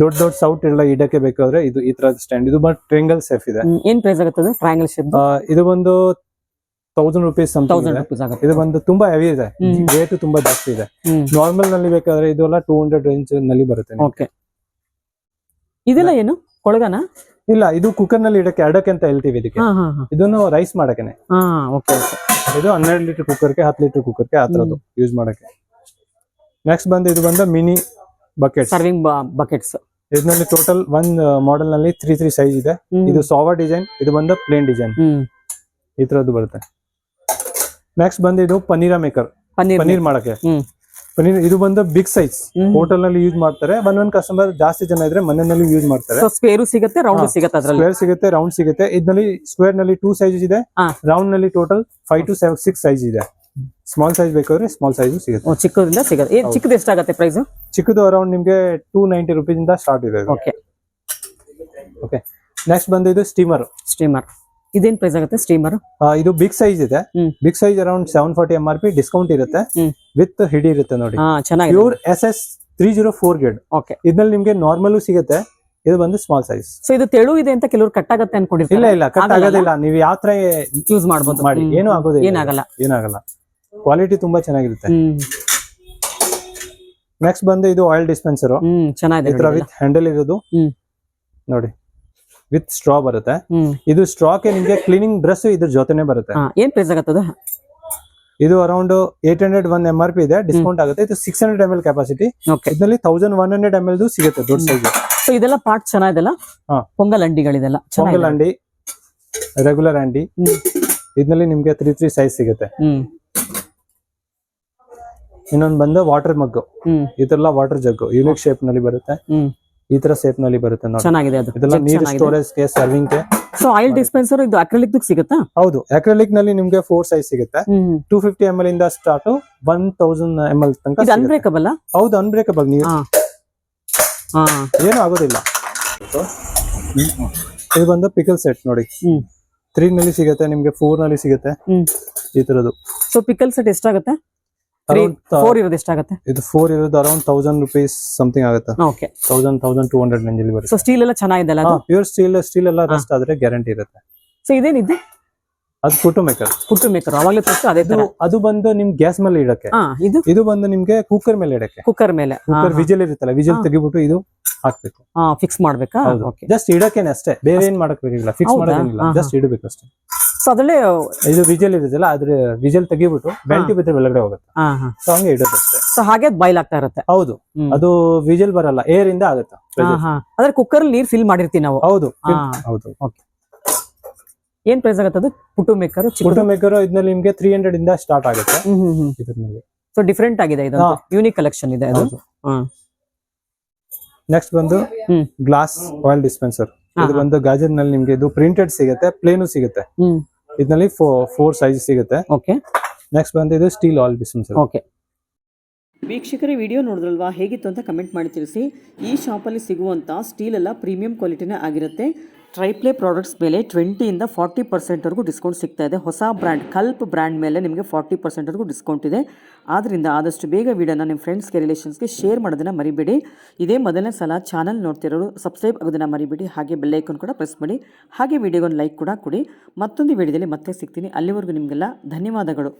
ದೊಡ್ಡ ದೊಡ್ಡ ಸೌಟ್ ಎಲ್ಲ ಇಡಕ್ಕೆ ಬೇಕಾದ್ರೆ ಇದು ಈ ತರ ಸ್ಟ್ಯಾಂಡ್ ಇದು ಬಟ್ ಟ್ರಿಂಗಲ್ ಸೇಫ್ ಇದೆ. ಏನ್ ಪ್ರೈಸ್ ಆಗುತ್ತೆ ಟ್ರಯಾಂಗಲ್ ಶೇಪ್ ಇದು ಒಂದು ತೌಸಂಡ್ ರುಪೀಸ್ ಇದೆ. ರುಪೀಸ್ ಆಗುತ್ತೆ. ಇದು ಬಂದು ತುಂಬಾ ಹೆವಿ ಇದೆ. ರೇಟ್ ತುಂಬಾ ಜಾಸ್ತಿ ಇದೆ. ನಾರ್ಮಲ್ನಲ್ಲಿ ಬೇಕಾದ್ರೆ ಇದೆಲ್ಲ ಟೂ ಹಂಡ್ರೆಡ್ ರೇಂಜ್ನಲ್ಲಿ ಬರುತ್ತೆ ಇದೆಲ್ಲ ಏನು? ಕೊಳಗನ? ಇಲ್ಲ ಇದು ಕುಕ್ಕರ್ನಲ್ಲಿ ಇಡಕ್ಕೆ ಅಡಕ್ಕೆ ಅಂತ ಹೇಳ್ತೀವಿ ಇದಕ್ಕೆ. ಇದನ್ನು ರೈಸ್ ಮಾಡಕ್ಕೆ ಹಾ ಓಕೆ ಓಕೆ ಇದು ಹನ್ನೆರಡು ಲೀಟರ್ ಕುಕ್ಕರ್ಗೆ ಹತ್ತು ಲೀಟರ್ ಕುಕ್ಕರ್ಗೆ ಆ ತರದ್ದು ಯೂಸ್ ಮಾಡಕ್ಕೆ. ನೆಕ್ಸ್ಟ್ ಬಂದು ಇದು ಬಂದ ಮಿನಿ ಬಕೆಟ್ ಸರ್ವಿಂಗ್ ಬಕೆಟ್ಸ್ ಇದರಲ್ಲಿ ಟೋಟಲ್ ಒಂದ್ ಮಾಡೆಲ್ನಲ್ಲಿ ತ್ರೀ ತ್ರೀ ಸೈಜ್ ಇದೆ. ಇದು ಸಾವಾ ಡಿಸೈನ್ ಇದು ಬಂದ ಪ್ಲೇನ್ ಡಿಸೈನ್ ಈ ತರದ್ದು ಬರುತ್ತೆ. ನೆಕ್ಸ್ಟ್ ಬಂದು ಇದು ಪನ್ನೀರ ಮೇಕರ್ ಪನ್ನೀರ್ ಮಾಡಕ್ಕೆ. ಪನ್ನೀರ್ ಇದು ಬಂದ ಬಿಗ್ ಸೈಜ್. ಹೋಟೆಲ್ನಲ್ಲಿ ಯೂಸ್ ಮಾಡ್ತಾರೆ. ಒಂದೊಂದ್ ಕಸ್ಟಮರ್ ಜಾಸ್ತಿ ಜನ ಇದ್ರೆ ಮನೆಯಲ್ಲಿ ಯೂಸ್ ಮಾಡ್ತಾರೆ. ಸ್ಕ್ವೇರ್ ಸಿಗುತ್ತೆ ರೌಂಡ್ ಸಿಗುತ್ತೆ ಸ್ಕ್ವೇರ್ ಸಿಗುತ್ತೆ ರೌಂಡ್ ಸಿಗುತ್ತೆ. ಇದ್ರಲ್ಲಿ ಸ್ಕ್ವೇರ್ನಲ್ಲಿ ಟೂ ಸೈಜ್ ಇದೆ. ರೌಂಡ್ನಲ್ಲಿ total five to seven six size ಇದೆ. ಸ್ಮಾಲ್ ಸೈಜ್ ಬೇಕಾದ್ರೆ ಸ್ಮಾಲ್ ಸೈಜ್ ಸಿಗುತ್ತೆ. ಚಿಕ್ಕದ್ರಿಂದ ಸಿಗುತ್ತೆ. ಏನ್ ಚಿಕ್ಕದು ಎಷ್ಟಾಗತ್ತೆ ಪ್ರೈಸ್ ಚಿಕ್ಕದು ಅರೌಂಡ್ ನಿಮ್ಗೆ ಟೂ ನೈಂಟಿ ರುಪೀಸ್ ಇಂದ ಸ್ಟಾರ್ಟ್ ಇದೆ. ಓಕೆ ಓಕೆ ನೆಕ್ಸ್ಟ್ ಬಂದು ಇದು ಸ್ಟೀಮರ್ ಸ್ಟೀಮರ್ ಇದೇನ್ ಪ್ರೈಸ್ ಆಗುತ್ತೆ ಸ್ಟೀಮರ್ ಇದು ಬಿಗ್ ಸೈಜ್ ಇದೆ. ಹ್ಮ್. Big size around seven forty M R P discount ಇರುತ್ತೆ. ಹ್ಮ್. ವಿತ್ ಹಿಡಿ ಇರುತ್ತೆ ನೋಡಿ. ಹಾ ಚೆನ್ನಾಗಿದೆ. Pure S S three zero four grade okay ಇದ್ರಲ್ಲಿ ನಿಮ್ಗೆ ನಾರ್ಮಲ್ ಸಿಗುತ್ತೆ. ಇದು ಬಂದು ಸ್ಮಾಲ್ ಸೈಜ್ ಸೊ ಇದು ತೆಳು ಇದೆ ಅಂತ ಕೆಲವರು ಕಟ್ ಆಗತ್ತೆ ಇಲ್ಲ ಅನ್ಕೊಂಡಿರ್ತಾರೆ ಇಲ್ಲ ಕಟ್ ಆಗೋದಿಲ್ಲ. ನೀವು ಯಾವ ತರ ಯೂಸ್ ಮಾಡ್ಬೋದು. ಮಾಡಿ. ಏನು ಆಗೋದಿಲ್ಲ. ಏನಾಗಲ್ಲ. ಏನಾಗಲ್ಲ. ಕ್ವಾಲಿಟಿ ತುಂಬಾ ಚೆನ್ನಾಗಿರುತ್ತೆ. ನೆಕ್ಸ್ಟ್ ಬಂದು ಇದು ಆಯಿಲ್ ಡಿಸ್ಪೆನ್ಸರ್ ಚೆನ್ನಾಗಿದೆ ವಿತ್ ಹ್ಯಾಂಡಲ್ ಇರೋದು. ನೋಡಿ ವಿತ್ ಸ್ಟ್ರಾ ಬರುತ್ತೆ. ಇದು ಸ್ಟ್ರಾಕ್ಕೆ ನಿಮ್ಗೆ ಕ್ಲೀನಿಂಗ್ ಡ್ರೆಸ್ ಇದ್ರ ಜೊತೆನೆ ಬರುತ್ತೆ. ಏನ್ ಪ್ರೈಸ್ ಆಗತ್ತದ? ಇದು around eight hundred one M R P ಇದೆ ಡಿಸ್ಕೌಂಟ್ ಆಗುತ್ತೆ. ಇದು six hundred M L capacity ಇದರಲ್ಲಿ thousand one hundred M L ಸಿಗುತ್ತೆ ದೊಡ್ಡ ಸೈಜ್ ಸೊ ಇದೆಲ್ಲ ಪಾರ್ಟ್ ಚೆನ್ನಾಗಿದೆಲ್ಲ. ಪೊಂಗಲ್ ಅಂಡಿಗಳಿದೆಲ್ಲ ಪೊಂಗಲ್ ಅಂಡಿ ರೆಗ್ಯುಲರ್ ಅಂಡಿ. ಇದ್ರಲ್ಲಿ ನಿಮ್ಗೆ ತ್ರೀ ತ್ರೀ ಸೈಜ್ ಸಿಗುತ್ತೆ. ಇನ್ನೊಂದು ಬಂದು ವಾಟರ್ ಮಗ್ ಹ್ಮ್. ಇದೆಲ್ಲ ವಾಟರ್ ಜಗ್ ಯೂನಿಕ್ ಶೇಪ್ನಲ್ಲಿ ಬರುತ್ತೆ. ಈ ತರ ಶೇಪ್ನಲ್ಲಿ ಬರುತ್ತೆ ನೋಡಿ. ಚೆನ್ನಾಗಿದೆ ಅದು. ಇದೆಲ್ಲ ನೀರು ಸ್ಟೋರೇಜ್ಗೆ ಸರ್ವಿಂಗ್ಗೆ. ಸೊ ಆಯಿಲ್ ಡಿಸ್ಪೆನ್ಸರ್ ಇದು ಅಕ್ರಲಿಕ್ ಸಿಗುತ್ತಾ? ಹೌದು. ಅಕ್ರಲಿಕ್ನಲ್ಲಿ ನಿಮ್ಗೆ ಫೋರ್ ಸೈಜ್ ಸಿಗುತ್ತೆ. ಟೂ ಫಿಫ್ಟಿ ಎಂ ಎಲ್ ಇಂದ start one thousand M L ತನಕ. ಅನ್ಬ್ರೇಕಬಲ್ ಹೌದು ಅನ್ಬ್ರೇಕಬಲ್ ನೀವು ಏನು ಆಗೋದಿಲ್ಲ. ಇದು ಬಂದು ಪಿಕಲ್ ಸೆಟ್ ನೋಡಿ. ತ್ರೀ ನಲ್ಲಿ ಸಿಗುತ್ತೆ ನಿಮ್ಗೆ ಫೋರ್ನಲ್ಲಿ ಸಿಗುತ್ತೆ. ಈ ತರದ್ದು. ಸೊ ಪಿಕಲ್ ಸೆಟ್ ಎಷ್ಟಾಗುತ್ತೆ? ಫೋರ್ ಇರೋದು ಎಷ್ಟಾಗುತ್ತೆ? ಇದು ಫೋರ್ ಇರೋದು ಅರೌಂಡ್ ತೌಸಂಡ್ ರುಪೀಸ್ ಸಮಥಿಂಗ್ ಆಗುತ್ತೆ. Okay thousand thousand two hundred range ಬರುತ್ತೆ. ಸೊ ಸ್ಟೀಲ್ ಎಲ್ಲ ಚೆನ್ನಾಗಿದೆ ಅಲ್ಲ ಪ್ಯೂರ್ ಸ್ಟೀಲ್ ಸ್ಟೀಲ್ ಎಲ್ಲ ರಸ್ಟ್ ಆದ್ರೆ ಗ್ಯಾರಂಟಿ ಇರುತ್ತೆ. ಸೊ ಇದೇನಿದೆ? ಅದು ಫೋಟೋ ಮೇಕರ್ ಫುಟು ಮೇಕರ್ ಅವಾಗಲೇ ತೋರಿಸ್ತು ಅದೇ ತರ. ಅದು ಬಂದು ನಿಮ್ ಗ್ಯಾಸ್ ಮೇಲೆ ಇಡಕ್ಕೆ. ಇದು? ಇದು ಬಂದು ನಿಮ್ಗೆ ಕುಕ್ಕರ್ ಮೇಲೆ ಇಡಕ್ಕೆ. ಕುಕ್ಕರ್ ಮೇಲೆ. ಕುಕ್ಕರ್ ವಿಜಲ್ ಇರುತ್ತಲ್ಲ ವಿಜಲ್ ಹಾ. ತೆಗಿಬಿಟ್ಟು ಇದು ಹಾಕ್ಬೇಕು. ಫಿಕ್ಸ್ ಮಾಡ್ಬೇಕಾ? ಜಸ್ಟ್ ಇಡಕ್ಕೇನೆ ಅಷ್ಟೇ. ಬೇರೆ ಏನ್ ಮಾಡಕ್ ಬೇಕಿಲ್ಲ ಫಿಕ್ಸ್ ಮಾಡೋದಿಲ್ಲ ಜಸ್ಟ್ ಇಡಬೇಕು ಅಷ್ಟೇ. ಸೊ ಅದರಲ್ಲೇ ಇದು ವಿಜಲ್ ಇರುತ್ತಲ್ಲ ಅದ್ರ ವಿಜಲ್ ತೆಗಿಬಿಟ್ಟು ಬೆಲ್ಟಿ ಬಿದ್ರೆ ಒಳಗಡೆ ಹೋಗುತ್ತೆ. ಸೊ ಹಂಗೆ ಇಡೋದು ಸೊ ಹಾಗೆ ಬಾಯ್ಲ್ ಆಗ್ತಾ ಇರುತ್ತೆ. ಹೌದು. ಅದು ವಿಜಲ್ ಬರಲ್ಲ ಏರ್ ಇಂದ ಆಗುತ್ತೆ. ಅದ್ರ ಕುಕ್ಕರ್ ನೀರ್ ಫಿಲ್ ಮಾಡಿರ್ತೀವಿ ನಾವು. ಹೌದು. ಹೌದು. ಓಕೆ ಏನ್ ಪ್ರೈಸ್ ಆಗುತ್ತೆ ಅದು? ಪುಟ್ಟು ಮೇಕರ್ ಪುಟ್ಟು ಮೇಕರ್ ಇದ್ರಲ್ಲಿ ನಿಮ್ಗೆ ತ್ರೀ ಹಂಡ್ರೆಡ್ ಇಂದ ಸ್ಟಾರ್ಟ್ ಆಗುತ್ತೆ. ಸೊ ಡಿಫ್ರೆಂಟ್ ಆಗಿದೆ ಇದು. ಯೂನಿಕ್ ಕಲೆಕ್ಷನ್ ಇದೆ ಅದು. ನೆಕ್ಸ್ಟ್ ಬಂದು ಗ್ಲಾಸ್ ಆಯಿಲ್ ಡಿಸ್ಪೆನ್ಸರ್ ಇದು. ಬಂದು ಗಾಜರ್ನಲ್ಲಿ ನಿಮ್ಗೆ ಇದು ಪ್ರಿಂಟೆಡ್ ಸಿಗುತ್ತೆ ಪ್ಲೇನು ಸಿಗುತ್ತೆ. ಇದ್ರಲ್ಲಿ ಫೋರ್ ಸೈಜ್ ಸಿಗುತ್ತೆ. ಓಕೆ ನೆಕ್ಸ್ಟ್ ಬಂದು ಇದು ಸ್ಟೀಲ್ ಆಲ್ ಬಿಸ್ನೆಸ್ ಓಕೆ ವೀಕ್ಷಕರ ವಿಡಿಯೋ ನೋಡಿದ್ರಲ್ವಾ? ಹೇಗಿತ್ತು ಅಂತ ಕಮೆಂಟ್ ಮಾಡಿ ತಿಳಿಸಿ. ಈ ಶಾಪಲ್ಲಿ ಸಿಗುವಂಥ ಸ್ಟೀಲ್ ಎಲ್ಲ ಪ್ರೀಮಿಯಂ ಕ್ವಾಲಿಟಿನೇ ಆಗಿರುತ್ತೆ. ಟ್ರೈಪ್ಲೇ ಪ್ರಾಡಕ್ಟ್ಸ್ ಮೇಲೆ ಟ್ವೆಂಟಿಯಿಂದ ಫಾರ್ಟಿ ಪರ್ಸೆಂಟ್ವರೆಗೂ ಡಿಸ್ಕೌಂಟ್ ಸಿಗ್ತಾ ಇದೆ. ಹೊಸ ಬ್ರ್ಯಾಂಡ್ ಕಲ್ಪ್ ಬ್ರ್ಯಾಂಡ್ ಮೇಲೆ ನಿಮಗೆ ಫಾರ್ಟಿ ಪರ್ಸೆಂಟ್ವರೆಗೂ ಡಿಸ್ಕೌಂಟ್ ಇದೆ. ಆದ್ದರಿಂದ ಆದಷ್ಟು ಬೇಗ ವಿಡಿಯೋನ ನಿಮ್ಮ ಫ್ರೆಂಡ್ಸ್ಗೆ ರಿಲೇಷನ್ಸ್ಗೆ ಶೇರ್ ಮಾಡೋದನ್ನು ಮರಿಬೇಡಿ. ಇದೇ ಮೊದಲನೇ ಸಲ ಚಾನಲ್ ನೋಡ್ತಿರೋರು ಸಬ್ಸ್ಕ್ರೈಬ್ ಆಗೋದನ್ನು ಮರಿಬೇಡಿ. ಹಾಗೆ ಬೆಲ್ಲೈಕನ್ ಕೂಡ ಪ್ರೆಸ್ ಮಾಡಿ. ಹಾಗೆ ವಿಡಿಯೋಗೊಂದು ಲೈಕ್ ಕೂಡ ಕೊಡಿ. ಮತ್ತೊಂದು ವಿಡಿಯೋದಲ್ಲಿ ಮತ್ತೆ ಸಿಗ್ತೀನಿ. ಅಲ್ಲಿವರೆಗೂ ನಿಮಗೆಲ್ಲ ಧನ್ಯವಾದಗಳು.